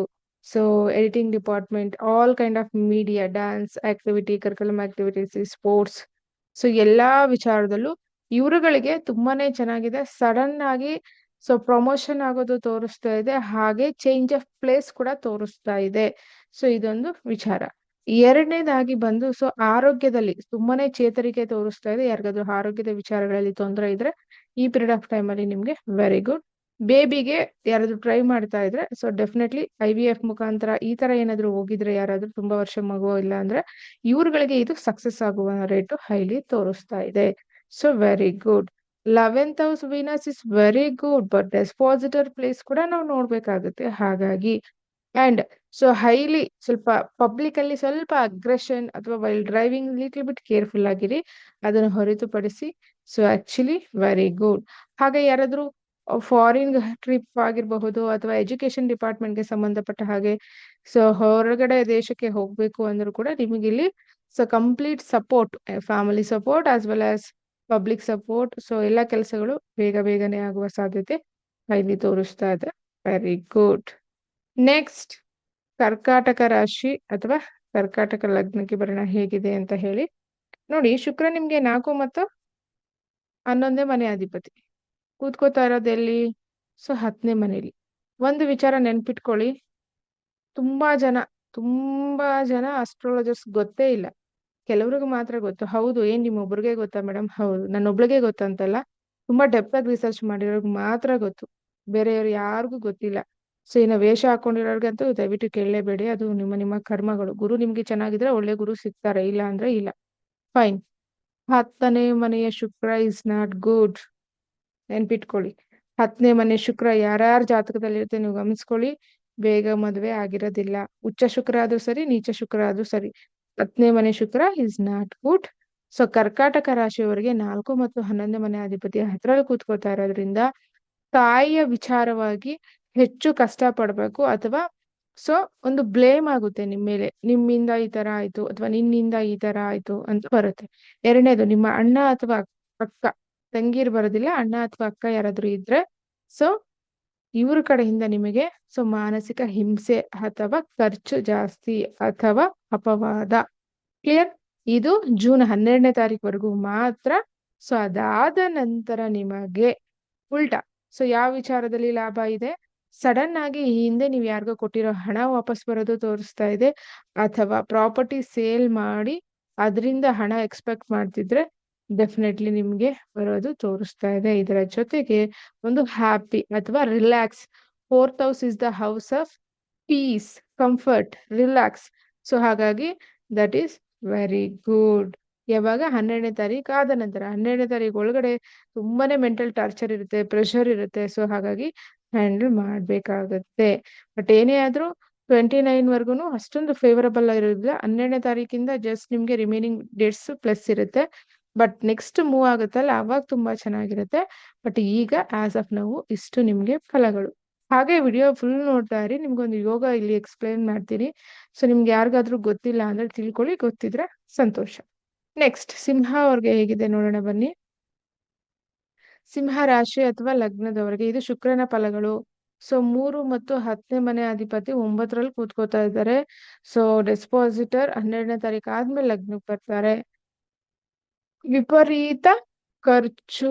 so editing department all kind of media dance activity curriculum activities sports so ಎಲ್ಲಾ ವಿಚಾರದಲ್ಲೂ ಇವರುಗಳಿಗೆ ತುಂಬಾನೇ ಚೆನ್ನಾಗಿದೆ. ಸಡನ್ ಆಗಿ ಸೊ ಪ್ರಮೋಷನ್ ಆಗೋದು ತೋರಿಸ್ತಾ ಇದೆ. ಹಾಗೆ ಚೇಂಜ್ ಆಫ್ ಪ್ಲೇಸ್ ಕೂಡ ತೋರಿಸ್ತಾ ಇದೆ. ಸೊ ಇದೊಂದು ವಿಚಾರ. ಎರಡನೇದಾಗಿ ಬಂದು ಸೊ ಆರೋಗ್ಯದಲ್ಲಿ ತುಂಬಾನೇ ಚೇತರಿಕೆ ತೋರಿಸ್ತಾ ಇದೆ. ಯಾರಿಗಾದ್ರೂ ಆರೋಗ್ಯದ ವಿಚಾರಗಳಲ್ಲಿ ತೊಂದರೆ ಇದ್ರೆ ಈ ಪೀರಿಯಡ್ ಆಫ್ ಟೈಮ್ ಅಲ್ಲಿ ನಿಮ್ಗೆ ವೆರಿ ಗುಡ್ ಬೇಬಿಗೆ ಯಾರಾದ್ರೂ ಟ್ರೈ ಮಾಡ್ತಾ ಇದ್ರೆ so definitely I V F ಮುಖಾಂತರ ಈ ತರ ಏನಾದ್ರು ಹೋಗಿದ್ರೆ ಯಾರಾದ್ರೂ ತುಂಬಾ ವರ್ಷ ಮಗು ಇಲ್ಲ ಅಂದ್ರೆ ಇವ್ರುಗಳಿಗೆ ಇದು ಸಕ್ಸಸ್ ಆಗುವ ರೇಟ್ ಹೈಲಿ ತೋರಿಸ್ತಾ ಇದೆ. So very good eleventh house Venus is very good, but dispositor place ಕೂಡ ನಾವು ನೋಡ್ಬೇಕಾಗುತ್ತೆ. ಹಾಗಾಗಿ, ಅಂಡ್ ಸೊ ಹೈಲಿ ಸ್ವಲ್ಪ ಪಬ್ಲಿಕ್ ಅಲ್ಲಿ ಸ್ವಲ್ಪ ಅಗ್ರೆಷನ್ ಅಥವಾ while driving little bit careful ಆಗಿರಿ, ಅದನ್ನು ಹೊರತುಪಡಿಸಿ. So actually very good. ಹಾಗೆ ಯಾರಾದ್ರೂ ಫಾರಿನ್ ಟ್ರಿಪ್ ಆಗಿರಬಹುದು ಅಥವಾ ಎಜುಕೇಶನ್ ಡಿಪಾರ್ಟ್ಮೆಂಟ್ಗೆ ಸಂಬಂಧಪಟ್ಟ ಹಾಗೆ, ಸೊ ಹೊರಗಡೆ ದೇಶಕ್ಕೆ ಹೋಗ್ಬೇಕು ಅಂದ್ರೂ ಕೂಡ ನಿಮಗಿಲ್ಲಿ so complete support, family support, as well as public support so ಎಲ್ಲ ಕೆಲಸಗಳು ಬೇಗ ಬೇಗನೆ ಆಗುವ ಸಾಧ್ಯತೆ ಇಲ್ಲಿ ತೋರಿಸ್ತಾ ಇದೆ. ವೆರಿ ಗುಡ್ ನೆಕ್ಸ್ಟ್ ಕರ್ಕಾಟಕ ರಾಶಿ ಅಥವಾ ಕರ್ಕಾಟಕ ಲಗ್ನಕ್ಕೆ ಬರೋಣ ಹೇಗಿದೆ ಅಂತ ಹೇಳಿ. ನೋಡಿ, ಶುಕ್ರ ನಿಮ್ಗೆ ನಾಲ್ಕು ಮತ್ತು ಹನ್ನೊಂದೇ ಮನೆ ಅಧಿಪತಿ. ಕೂತ್ಕೋತಾ ಇರೋದೆಲ್ಲಿ ಸೊ, ಹತ್ತನೇ ಮನೇಲಿ. ಒಂದು ವಿಚಾರ ನೆನ್ಪಿಟ್ಕೊಳ್ಳಿ. ತುಂಬಾ ಜನ ತುಂಬಾ ಜನ ಅಸ್ಟ್ರಾಲಜರ್ಸ್ ಗೊತ್ತೇ ಇಲ್ಲ. ಕೆಲವ್ರಿಗೆ ಮಾತ್ರ ಗೊತ್ತು. ಹೌದು, ಏನ್ ನಿಮ್ಮೊಬ್ರಿಗೆ ಗೊತ್ತಾ ಮೇಡಮ್ ಹೌದು, ನನ್ನೊಬ್ಳಿಗೆ ಗೊತ್ತಂತಲ್ಲ. ತುಂಬಾ ಡೆಪ್ ಆಗಿ ರಿಸರ್ಚ್ ಮಾಡಿರೋರ್ಗ್ ಮಾತ್ರ ಗೊತ್ತು. ಬೇರೆಯವ್ರು ಯಾರಿಗೂ ಗೊತ್ತಿಲ್ಲ. ಸೊ ಇನ್ನು ವೇಷ ಹಾಕೊಂಡಿರೋರ್ಗಂತೂ ದಯವಿಟ್ಟು ಕೇಳಲೇಬೇಡಿ. ಅದು ನಿಮ್ಮ ನಿಮ್ಮ ಕರ್ಮಗಳು. ಗುರು ನಿಮ್ಗೆ ಚೆನ್ನಾಗಿದ್ರೆ ಒಳ್ಳೆ ಗುರು ಸಿಗ್ತಾರೆ. ಇಲ್ಲ ಅಂದ್ರೆ ಇಲ್ಲ. ಫೈನ್ ಹತ್ತನೇ ಮನೆಯ ಶುಕ್ರ ಇಸ್ ನಾಟ್ ಗುಡ್ ನೆನ್ಪಿಟ್ಕೊಳ್ಳಿ. ಹತ್ತನೇ ಮನೆ ಶುಕ್ರ ಯಾರ್ಯಾರ ಜಾತಕದಲ್ಲಿ ಇರುತ್ತೆ ನೀವು ಗಮನಿಸ್ಕೊಳ್ಳಿ. ಬೇಗ ಮದುವೆ ಆಗಿರೋದಿಲ್ಲ. ಉಚ್ಚ ಶುಕ್ರ ಆದ್ರೂ ಸರಿ, ನೀಚ ಶುಕ್ರ ಆದ್ರೂ ಸರಿ. ಹತ್ತನೇ ಮನೆ ಶುಕ್ರ ಇಸ್ ನಾಟ್ ಗುಡ್ ಸೊ ಕರ್ಕಾಟಕ ರಾಶಿಯವರಿಗೆ ನಾಲ್ಕು ಮತ್ತು ಹನ್ನೊಂದನೇ ಮನೆ ಅಧಿಪತಿ ಹತ್ರ ಕೂತ್ಕೋತಾ ಇರೋದ್ರಿಂದ ತಾಯಿಯ ವಿಚಾರವಾಗಿ ಹೆಚ್ಚು ಕಷ್ಟ ಪಡ್ಬೇಕು ಅಥವಾ ಸೊ ಒಂದು ಬ್ಲೇಮ್ ಆಗುತ್ತೆ ನಿಮ್ಮ ಮೇಲೆ. ನಿಮ್ಮಿಂದ ಈ ತರ ಆಯ್ತು ಅಥವಾ ನಿನ್ನಿಂದ ಈ ತರ ಆಯ್ತು ಅಂತ ಬರುತ್ತೆ. ಎರಡನೇದು, ನಿಮ್ಮ ಅಣ್ಣ ಅಥವಾ ಅಕ್ಕ, ತಂಗಿರ್ ಬರೋದಿಲ್ಲ, ಅಣ್ಣ ಅಥವಾ ಅಕ್ಕ ಯಾರಾದ್ರೂ ಇದ್ರೆ ಸೊ ಇವ್ರ ಕಡೆಯಿಂದ ನಿಮಗೆ ಸೊ ಮಾನಸಿಕ ಹಿಂಸೆ ಅಥವಾ ಖರ್ಚು ಜಾಸ್ತಿ ಅಥವಾ ಅಪವಾದ. ಕ್ಲಿಯರ್ ಇದು ಜೂನ್ ಹನ್ನೆರಡನೇ ತಾರೀಕುವರೆಗೂ ಮಾತ್ರ. ಸೊ ಅದಾದ ನಂತರ ನಿಮಗೆ ಉಲ್ಟಾ. ಸೊ ಯಾವ ವಿಚಾರದಲ್ಲಿ ಲಾಭ ಇದೆ? ಸಡನ್ ಆಗಿ ಈ ಹಿಂದೆ ನೀವು ಯಾರಿಗೋ ಕೊಟ್ಟಿರೋ ಹಣ ವಾಪಸ್ ಬರೋದು ತೋರಿಸ್ತಾ ಇದೆ. ಅಥವಾ ಪ್ರಾಪರ್ಟಿ ಸೇಲ್ ಮಾಡಿ ಅದರಿಂದ ಹಣ ಎಕ್ಸ್ಪೆಕ್ಟ್ ಮಾಡ್ತಿದ್ರೆ ಡೆಫಿನೆಟ್ಲಿ ನಿಮ್ಗೆ ಬರೋದು ತೋರಿಸ್ತಾ ಇದೆ. ಇದರ ಜೊತೆಗೆ ಒಂದು ಹ್ಯಾಪಿ ಅಥವಾ relax fourth house is the house of peace comfort relax so ಹಾಗಾಗಿ ದಟ್ ಈಸ್ ವೆರಿ ಗುಡ್ ಯಾವಾಗ? ಹನ್ನೆರಡನೇ ತಾರೀಕು ಆದ ನಂತರ. ಹನ್ನೆರಡನೇ ತಾರೀಕು ಒಳಗಡೆ ತುಂಬಾನೇ ಮೆಂಟಲ್ ಟಾರ್ಚರ್ ಇರುತ್ತೆ ಪ್ರೆಷರ್ ಇರುತ್ತೆ. ಸೊ ಹಾಗಾಗಿ ಹ್ಯಾಂಡಲ್ ಮಾಡ್ಬೇಕಾಗತ್ತೆ. ಬಟ್ ಏನೇ ಆದ್ರೂ ಟ್ವೆಂಟಿ ನೈನ್ ವರ್ಗುನು ಅಷ್ಟೊಂದು ಫೇವರಬಲ್ ಆಗಿರೋದಿಲ್ಲ. ಹನ್ನೆರಡನೇ ತಾರೀಕಿಂದ ಜಸ್ಟ್ ನಿಮ್ಗೆ ರಿಮೈನಿಂಗ್ ಡೇಟ್ಸ್ ಪ್ಲಸ್ ಇರುತ್ತೆ. ಬಟ್ ನೆಕ್ಸ್ಟ್ ಮೂವ್ ಆಗುತ್ತಲ್ಲ, ಅವಾಗ ತುಂಬಾ ಚೆನ್ನಾಗಿರುತ್ತೆ. ಬಟ್ ಈಗ ಆಸ್ ಆಫ್ ನಾವು ಇಷ್ಟು ನಿಮ್ಗೆ ಫಲಗಳು. ಹಾಗೆ ವಿಡಿಯೋ ಫುಲ್ ನೋಡ್ತಾ ಇರಿ, ನಿಮ್ಗೊಂದು ಯೋಗ ಇಲ್ಲಿ ಎಕ್ಸ್ಪ್ಲೈನ್ ಮಾಡ್ತೀನಿ. ಸೊ ನಿಮ್ಗೆ ಯಾರಿಗಾದ್ರೂ ಗೊತ್ತಿಲ್ಲ ಅಂದ್ರೆ ತಿಳ್ಕೊಳ್ಳಿ, ಗೊತ್ತಿದ್ರೆ ಸಂತೋಷ. ನೆಕ್ಸ್ಟ್ ಸಿಂಹ ಅವ್ರಿಗೆ ಹೇಗಿದೆ ನೋಡೋಣ ಬನ್ನಿ. ಸಿಂಹ ರಾಶಿ ಅಥವಾ ಲಗ್ನದವರಿಗೆ ಇದು ಶುಕ್ರನ ಫಲಗಳು. ಸೊ ಮೂರು ಮತ್ತು ಹತ್ತನೇ ಮನೆ ಅಧಿಪತಿ ಒಂಬತ್ತರಲ್ಲಿ ಕೂತ್ಕೋತಾ ಇದ್ದಾರೆ. ಸೊ ಡೆಸ್ಪಾಸಿಟರ್ ಹನ್ನೆರಡನೇ ತಾರೀಕು ಆದ್ಮೇಲೆ ಲಗ್ನಕ್ಕೆ ಬರ್ತಾರೆ. ವಿಪರೀತ ಖರ್ಚು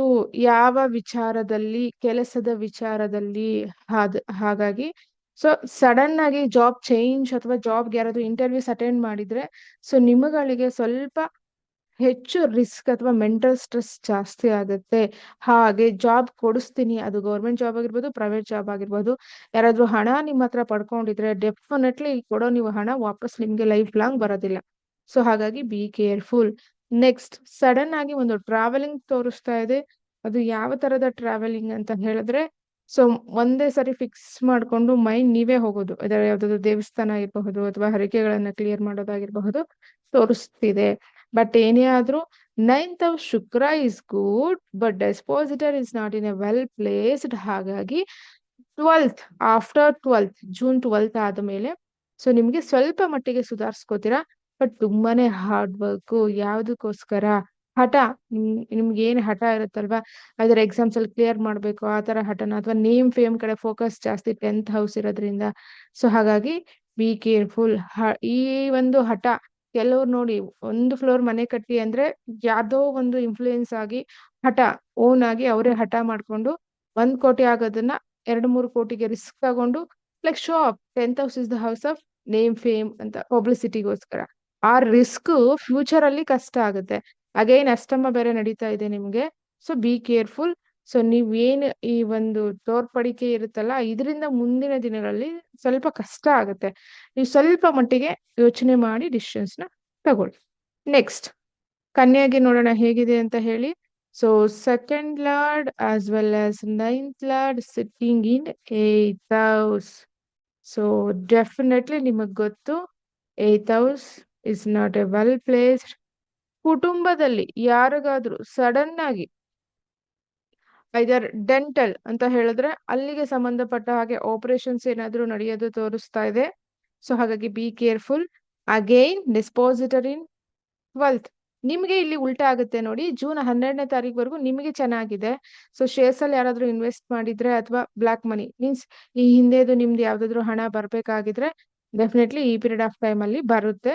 ಯಾವ ವಿಚಾರದಲ್ಲಿ, ಕೆಲಸದ ವಿಚಾರದಲ್ಲಿ ಹಾದ್, ಹಾಗಾಗಿ ಸೊ ಸಡನ್ ಆಗಿ ಜಾಬ್ ಚೇಂಜ್ ಅಥವಾ ಜಾಬ್ಗೆ ಯಾರಾದ್ರೂ ಇಂಟರ್ವ್ಯೂಸ್ ಅಟೆಂಡ್ ಮಾಡಿದ್ರೆ ಸೊ ನಿಮಗಳಿಗೆ ಸ್ವಲ್ಪ ಹೆಚ್ಚು ರಿಸ್ಕ್ ಅಥವಾ ಮೆಂಟಲ್ ಸ್ಟ್ರೆಸ್ ಜಾಸ್ತಿ ಆಗುತ್ತೆ. ಹಾಗೆ ಜಾಬ್ ಕೊಡಿಸ್ತೀನಿ, ಅದು ಗೌರ್ಮೆಂಟ್ ಜಾಬ್ ಆಗಿರ್ಬೋದು ಪ್ರೈವೇಟ್ ಜಾಬ್ ಆಗಿರ್ಬೋದು. ಯಾರಾದ್ರೂ ಹಣ ನಿಮ್ಮ ಹತ್ರ ಪಡ್ಕೊಂಡಿದ್ರೆ ಡೆಫಿನೆಟ್ಲಿ ಕೊಡೋ ನೀವು ಹಣ ವಾಪಸ್ ನಿಮ್ಗೆ ಲೈಫ್ ಲಾಂಗ್ ಬರೋದಿಲ್ಲ. ಸೊ ಹಾಗಾಗಿ ಬಿ ಕೇರ್ಫುಲ್ ನೆಕ್ಸ್ಟ್ ಸಡನ್ ಆಗಿ ಒಂದು ಟ್ರಾವೆಲಿಂಗ್ ತೋರಿಸ್ತಾ ಇದೆ. ಅದು ಯಾವ ತರದ ಟ್ರಾವೆಲಿಂಗ್ ಅಂತ ಹೇಳಿದ್ರೆ ಸೊ ಒಂದೇ ಸರಿ ಫಿಕ್ಸ್ ಮಾಡ್ಕೊಂಡು ಮೈಂಡ್ ನೀವೇ ಹೋಗೋದು. ಅದರ ಯಾವ್ದಾದ್ರು ದೇವಸ್ಥಾನ ಇರಬಹುದು ಅಥವಾ ಹರಿಕೆಗಳನ್ನ ಕ್ಲಿಯರ್ ಮಾಡೋದಾಗಿರಬಹುದು ತೋರಿಸ್ತಿದೆ. ಬಟ್ ಏನೇ ಆದ್ರೂ ninth of Shukra is good but dispositor is not in a well placed ಹಾಗಾಗಿ twelfth after twelfth June twelfth ಆದ್ಮೇಲೆ ಸೊ ನಿಮ್ಗೆ ಸ್ವಲ್ಪ ಮಟ್ಟಿಗೆ ಸುಧಾರಿಸ್ಕೋತೀರಾ? ಬಟ್ ತುಂಬಾನೇ ಹಾರ್ಡ್ ವರ್ಕ್ ಯಾವ್ದಕ್ಕೋಸ್ಕರ ಹಠ, ನಿಮ್ ನಿಮ್ಗೆ ಏನ್ ಹಠ ಇರುತ್ತಲ್ವಾ? ಅದರ ಎಕ್ಸಾಮ್ಸ್ ಅಲ್ಲಿ ಕ್ಲಿಯರ್ ಮಾಡ್ಬೇಕು, ಆ ತರ ಹಠನ ಅಥವಾ ನೇಮ್ ಫೇಮ್ ಕಡೆ ಫೋಕಸ್ ಜಾಸ್ತಿ ಟೆಂತ್ ಹೌಸ್ ಇರೋದ್ರಿಂದ. ಸೊ ಹಾಗಾಗಿ ಬಿ ಕೇರ್ಫುಲ್ ಈ ಒಂದು ಹಠ ಕೆಲವ್ರು ನೋಡಿ, ಒಂದು ಫ್ಲೋರ್ ಮನೆ ಕಟ್ಟಿ ಅಂದ್ರೆ ಯಾವ್ದೋ ಒಂದು ಇನ್ಫ್ಲೂಯೆನ್ಸ್ ಆಗಿ ಹಠ ಓನ್ ಆಗಿ ಅವರೇ ಹಠ ಮಾಡ್ಕೊಂಡು ಒಂದ್ ಕೋಟಿ ಆಗೋದನ್ನ ಎರಡು, ಮೂರು ಕೋಟಿಗೆ ರಿಸ್ಕ್ ತಗೊಂಡು like show up tenth house is the house of name fame ಅಂತ ಪಬ್ಲಿಸಿಟಿಗೋಸ್ಕರ ಆ ರಿಸ್ಕ್ ಫ್ಯೂಚರ್ ಅಲ್ಲಿ ಕಷ್ಟ ಆಗುತ್ತೆ. ಅಗೈನ್ ಅಷ್ಟಮ ಬೇರೆ ನಡೀತಾ ಇದೆ ನಿಮ್ಗೆ. ಸೊ ಬಿ ಕೇರ್ಫುಲ್ ಸೊ ನೀವೇನು ಈ ಒಂದು ತೋರ್ಪಡಿಕೆ ಇರುತ್ತಲ್ಲ, ಇದರಿಂದ ಮುಂದಿನ ದಿನಗಳಲ್ಲಿ ಸ್ವಲ್ಪ ಕಷ್ಟ ಆಗುತ್ತೆ. ನೀವು ಸ್ವಲ್ಪ ಮಟ್ಟಿಗೆ ಯೋಚನೆ ಮಾಡಿ ಡಿಸಿಷನ್ಸ್ನ ತಗೊಳ್ಳಿ. ನೆಕ್ಸ್ಟ್ ಕನ್ಯಾಗೆ ನೋಡೋಣ ಹೇಗಿದೆ ಅಂತ ಹೇಳಿ. So second lord as well as ninth lord sitting in eighth house so definitely ನಿಮಗ್ ಗೊತ್ತು eighth house is not a well placed ಕುಟುಂಬದಲ್ಲಿ ಯಾರಿಗಾದ್ರೂ ಸಡನ್ ಆಗಿ ಐದರ್ ಡೆಂಟಲ್ ಅಂತ ಹೇಳಿದ್ರೆ ಅಲ್ಲಿಗೆ ಸಂಬಂಧಪಟ್ಟ ಹಾಗೆ ಆಪರೇಷನ್ಸ್ ಏನಾದ್ರೂ ನಡೆಯೋದು ತೋರಿಸ್ತಾ ಇದೆ. ಸೊ ಹಾಗಾಗಿ be careful again dispositor in wealth ನಿಮಗೆ ಇಲ್ಲಿ ಉಲ್ಟಾ ಆಗುತ್ತೆ ನೋಡಿ, ಜೂನ್ ಹನ್ನೆರಡನೇ ತಾರೀಕುವರೆಗೂ ನಿಮಗೆ ಚೆನ್ನಾಗಿದೆ. ಸೊ ಶೇರ್ಸ್ ಅಲ್ಲಿ ಯಾರಾದ್ರೂ ಇನ್ವೆಸ್ಟ್ ಮಾಡಿದ್ರೆ ಅಥವಾ ಬ್ಲಾಕ್ ಮನಿ ಮೀನ್ಸ್ ಈ ಹಿಂದೆದು ನಿಮ್ದು ಯಾವ್ದಾದ್ರು ಹಣ ಬರ್ಬೇಕಾಗಿದ್ರೆ ಡೆಫಿನೆಟ್ಲಿ ಈ ಪೀರಿಯಡ್ ಆಫ್ ಟೈಮ್ ಅಲ್ಲಿ ಬರುತ್ತೆ.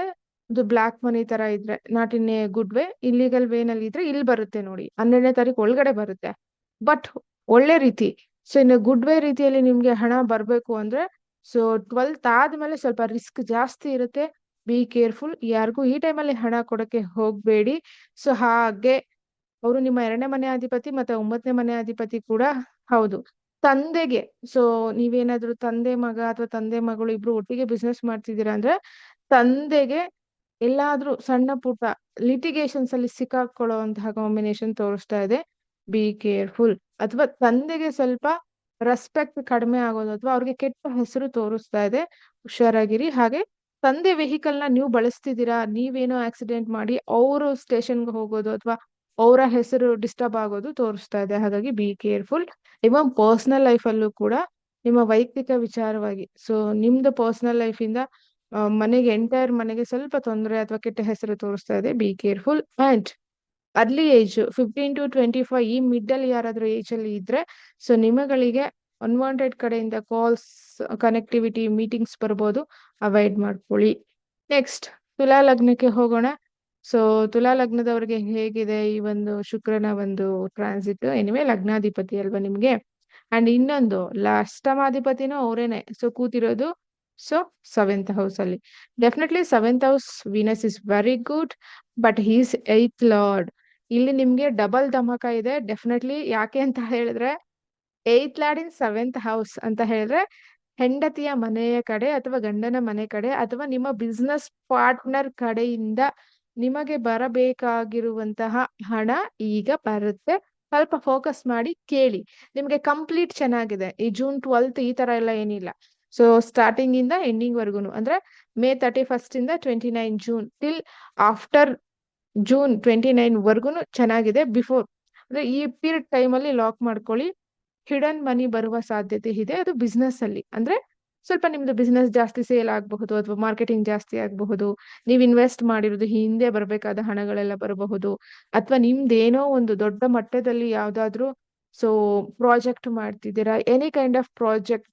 ಇದು ಬ್ಲಾಕ್ ಮನಿ ತರ ಇದ್ರೆ not in a good way illegal ವೇನಲ್ಲಿ ಇದ್ರೆ ಇಲ್ಲಿ ಬರುತ್ತೆ ನೋಡಿ. ಹನ್ನೆರಡನೇ ತಾರೀಕು ಒಳಗಡೆ ಬರುತ್ತೆ. ಬಟ್ ಒಳ್ಳೆ ರೀತಿ. ಸೊ ಇನ್ನು ಗುಡ್ ವೇ ರೀತಿಯಲ್ಲಿ ನಿಮ್ಗೆ ಹಣ ಬರ್ಬೇಕು ಅಂದ್ರೆ ಸೊ ಟ್ವೆಲ್ತ್ ಆದ್ಮೇಲೆ ಸ್ವಲ್ಪ ರಿಸ್ಕ್ ಜಾಸ್ತಿ ಇರುತ್ತೆ. ಬಿ ಕೇರ್ಫುಲ್ ಯಾರಿಗೂ ಈ ಟೈಮಲ್ಲಿ ಹಣ ಕೊಡಕ್ಕೆ ಹೋಗ್ಬೇಡಿ. ಸೊ ಹಾಗೆ, ಅವರು ನಿಮ್ಮ ಎರಡನೇ ಮನೆ ಅಧಿಪತಿ ಮತ್ತೆ ಒಂಬತ್ತನೇ ಮನೆ ಅಧಿಪತಿ ಕೂಡ ಹೌದು. ತಂದೆಗೆ ಸೊ ನೀವೇನಾದ್ರೂ ತಂದೆ ಮಗ ಅಥವಾ ತಂದೆ ಮಗಳು ಇಬ್ರು ಒಟ್ಟಿಗೆ ಬಿಸ್ನೆಸ್ ಮಾಡ್ತಿದ್ದೀರಾ ಅಂದ್ರೆ, ತಂದೆಗೆ ಎಲ್ಲಾದ್ರೂ ಸಣ್ಣ ಪುಟ್ಟ ಲಿಟಿಗೇಷನ್ಸ್ ಅಲ್ಲಿ ಸಿಕ್ಕಾಕೊಳ್ಳುವಂತಹ ಕಾಂಬಿನೇಷನ್ ತೋರಿಸ್ತಾ ಇದೆ. ಬಿ ಕೇರ್ಫುಲ್ ಅಥವಾ ತಂದೆಗೆ ಸ್ವಲ್ಪ ರೆಸ್ಪೆಕ್ಟ್ ಕಡಿಮೆ ಆಗೋದು ಅಥವಾ ಅವ್ರಿಗೆ ಕೆಟ್ಟ ಹೆಸರು ತೋರಿಸ್ತಾ ಇದೆ. ಹುಷಾರಾಗಿರಿ. ಹಾಗೆ ತಂದೆ ವೆಹಿಕಲ್ನ ನೀವು ಬಳಸ್ತಿದ್ದೀರಾ, ನೀವೇನೋ ಆಕ್ಸಿಡೆಂಟ್ ಮಾಡಿ ಅವರು ಸ್ಟೇಷನ್ಗೆ ಹೋಗೋದು ಅಥವಾ ಅವರ ಹೆಸರು ಡಿಸ್ಟರ್ಬ್ ಆಗೋದು ತೋರಿಸ್ತಾ ಇದೆ. ಹಾಗಾಗಿ be careful even personal life ಅಲ್ಲೂ ಕೂಡ ನಿಮ್ಮ ವೈಯಕ್ತಿಕ ವಿಚಾರವಾಗಿ. ಸೊ ನಿಮ್ದು ಪರ್ಸನಲ್ ಲೈಫ್ ಇಂದ ಮನೆಗೆ ಎಂಟೈರ್ ಮನೆಗೆ ಸ್ವಲ್ಪ ತೊಂದರೆ ಅಥವಾ ಕೆಟ್ಟ ಹೆಸರು ತೋರಿಸ್ತಾ ಇದೆ. Be careful and early age fifteen to twenty five ಈ ಮಿಡ್ ಅಲ್ಲಿ ಯಾರಾದ್ರೂ ಏಜ್ ಅಲ್ಲಿ ಇದ್ರೆ ಸೊ ನಿಮಗಳಿಗೆ ಅನ್ವಾಂಟೆಡ್ ಕಡೆಯಿಂದ ಕಾಲ್ಸ್ ಕನೆಕ್ಟಿವಿಟಿ ಮೀಟಿಂಗ್ಸ್ ಬರ್ಬೋದು. ಅವಾಯ್ಡ್ ಮಾಡ್ಕೊಳ್ಳಿ. ನೆಕ್ಸ್ಟ್ ತುಲಾ ಲಗ್ನಕ್ಕೆ ಹೋಗೋಣ. ಸೊ ತುಲಾ ಲಗ್ನದವ್ರಿಗೆ ಹೇಗಿದೆ ಈ ಒಂದು ಶುಕ್ರನ ಒಂದು ಟ್ರಾನ್ಸಿಟ್ ಎನಿವೆ ಲಗ್ನಾಧಿಪತಿ ಅಲ್ವಾ ನಿಮ್ಗೆ? ಅಂಡ್ ಇನ್ನೊಂದು ಅಷ್ಟಮಾಧಿಪತಿನೂ ಅವರೇನೆ. ಸೊ ಕೂತಿರೋದು ಸೊ ಸೆವೆಂತ್ ಹೌಸ್ ಅಲ್ಲಿ definitely seventh house Venus is very good but he's eighth lord ಇಲ್ಲಿ ನಿಮ್ಗೆ ಡಬಲ್ ಧಮಕ ಇದೆ. ಡೆಫಿನೆಟ್ಲಿ ಯಾಕೆ ಅಂತ ಹೇಳಿದ್ರೆ eighth lord in seventh house ಅಂತ ಹೇಳಿದ್ರೆ, ಹೆಂಡತಿಯ ಮನೆಯ ಕಡೆ ಅಥವಾ ಗಂಡನ ಮನೆ ಕಡೆ ಅಥವಾ ನಿಮ್ಮ ಬಿಸ್ನೆಸ್ ಪಾರ್ಟ್ನರ್ ಕಡೆಯಿಂದ ನಿಮಗೆ ಬರಬೇಕಾಗಿರುವಂತಹ ಹಣ ಈಗ ಬರುತ್ತೆ. ಸ್ವಲ್ಪ ಫೋಕಸ್ ಮಾಡಿ ಕೇಳಿ. ನಿಮ್ಗೆ ಕಂಪ್ಲೀಟ್ ಚೆನ್ನಾಗಿದೆ. ಈ ಜೂನ್ ಟ್ವೆಲ್ತ್ ಈ ತರ ಎಲ್ಲ ಏನಿಲ್ಲ. ಸೊ ಸ್ಟಾರ್ಟಿಂಗ್ ಇಂದ ಎಂಡಿಂಗ್ ವರ್ಗುನು ಅಂದ್ರೆ ಮೇ ತರ್ಟಿ ಫಸ್ಟ್ ಇಂದ twenty nine June till after June twenty nine ವರ್ಗುನು ಚೆನ್ನಾಗಿದೆ ಬಿಫೋರ್ ಅಂದ್ರೆ ಈ ಪೀರಿಯಡ್ ಟೈಮ್ ಅಲ್ಲಿ ಲಾಕ್ ಮಾಡ್ಕೊಳ್ಳಿ ಹಿಡನ್ ಮನಿ ಬರುವ ಸಾಧ್ಯತೆ ಇದೆ ಅದು ಬಿಸ್ನೆಸ್ ಅಲ್ಲಿ ಅಂದ್ರೆ ಸ್ವಲ್ಪ ನಿಮ್ದು ಬಿಸ್ನೆಸ್ ಜಾಸ್ತಿ ಸೇಲ್ ಆಗಬಹುದು ಅಥವಾ ಮಾರ್ಕೆಟಿಂಗ್ ಜಾಸ್ತಿ ಆಗಬಹುದು, ನೀವು ಇನ್ವೆಸ್ಟ್ ಮಾಡಿರೋದು ಹಿಂದೆ ಬರಬೇಕಾದ ಹಣಗಳೆಲ್ಲ ಬರಬಹುದು, ಅಥವಾ ನಿಮ್ದೇನೋ ಒಂದು ದೊಡ್ಡ ಮಟ್ಟದಲ್ಲಿ ಯಾವ್ದಾದ್ರು ಸೊ ಪ್ರಾಜೆಕ್ಟ್ ಮಾಡ್ತಿದ್ದೀರಾ any kind of project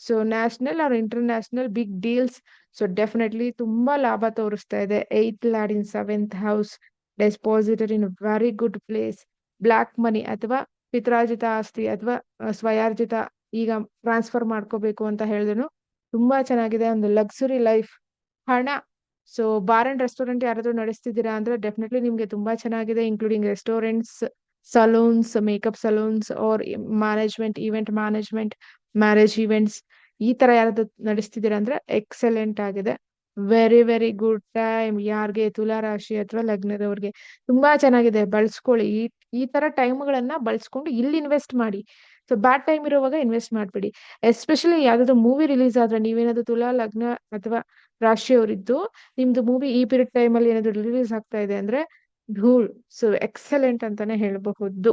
so national or international big deals so definitely ತುಂಬಾ ಲಾಭ ತೋರಿಸ್ತಾ ಇದೆ eighth lord in seventh house dispositor in very good place black money ಅಥವಾ ಪಿತ್ರಾರ್ಜಿತ ಆಸ್ತಿ ಅಥವಾ ಸ್ವಯಾರ್ಜಿತ ಈಗ ಟ್ರಾನ್ಸ್ಫರ್ ಮಾಡ್ಕೋಬೇಕು ಅಂತ ಹೇಳಿದ್ರು ತುಂಬಾ ಚೆನ್ನಾಗಿದೆ, ಒಂದು ಲಕ್ಸುರಿ ಲೈಫ್ ಹಣ. ಸೊ ಬಾರ್ ಅಂಡ್ ರೆಸ್ಟೋರೆಂಟ್ ಯಾರಾದ್ರೂ ನಡೆಸ್ತಿದ್ದೀರಾ ಅಂದ್ರೆ ಡೆಫಿನೆಟ್ಲಿ ನಿಮ್ಗೆ ತುಂಬಾ ಚೆನ್ನಾಗಿದೆ including restaurants salons makeup salons or management event management marriage events ಈ ತರ ಯಾರಾದ್ರೂ ನಡೆಸ್ತಿದ್ದೀರಾ ಅಂದ್ರೆ ಎಕ್ಸಲೆಂಟ್ ಆಗಿದೆ. ವೆರಿ ವೆರಿ ಗುಡ್ ಟೈಮ್ ಯಾರಿಗೆ? ತುಲಾ ರಾಶಿ ಅಥವಾ ಲಗ್ನದವ್ರಿಗೆ. ತುಂಬಾ ಚೆನ್ನಾಗಿದೆ. ಬಳಸ್ಕೊಳ್ಳಿ. ಈ ಈ ತರ ಟೈಮ್ಗಳನ್ನ ಬಳಸ್ಕೊಂಡು ಇಲ್ಲಿ ಇನ್ವೆಸ್ಟ್ ಮಾಡಿ. ಸೊ ಬ್ಯಾಡ್ ಟೈಮ್ ಇರುವಾಗ ಇನ್ವೆಸ್ಟ್ ಮಾಡ್ಬೇಡಿ. ಎಸ್ಪೆಷಲಿ ಯಾವ್ದಾದ್ರು ಮೂವಿ ರಿಲೀಸ್ ಆದ್ರೆ ನೀವೇನಾದ್ರು ತುಲಾ, ಲಗ್ನ ಅಥವಾ ರಾಶಿಯವರಿದ್ದು, ನಿಮ್ದು ಮೂವಿ ಈ ಪೀರಿಯಡ್ ಟೈಮ್ ಅಲ್ಲಿ ಏನಾದ್ರು ರಿಲೀಸ್ ಆಗ್ತಾ ಇದೆ ಅಂದ್ರೆ ಧೂಳ್. ಸೊ ಎಕ್ಸಲೆಂಟ್ ಅಂತಾನೆ ಹೇಳಬಹುದು.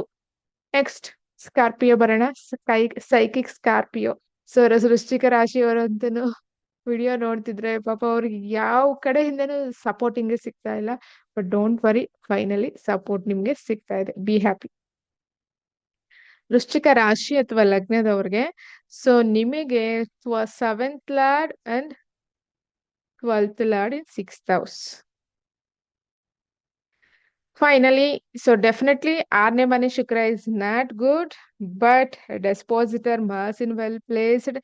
ನೆಕ್ಸ್ಟ್ ಸ್ಕಾರ್ಪಿಯೋ ಬರೋಣ ಸ್ಕೈ ಸೈಕಿಕ್ ಸ್ಕಾರ್ಪಿಯೋ ಸೊ ವೃಶ್ಚಿಕ ರಾಶಿಯವರಂತನು ವಿಡಿಯೋ ನೋಡ್ತಿದ್ರೆ ಪಾಪ ಅವ್ರಿಗೆ ಯಾವ ಕಡೆಯಿಂದನೂ ಸಪೋರ್ಟಿಂಗ್ ಸಿಗ್ತಾ ಇಲ್ಲ but don't worry finally support ನಿಮ್ಗೆ ಸಿಗ್ತಾ ಇದೆ ಬಿ ಹ್ಯಾಪಿ ವೃಶ್ಚಿಕ ರಾಶಿ ಅಥವಾ ಲಗ್ನದವ್ರಿಗೆ ಸೊ ನಿಮಗೆ seventh lord and twelfth lord in sixth house finally so definitely ಆರನೇ ಮನೆ ಶುಕ್ರ is not good but dispositor Mars in well placed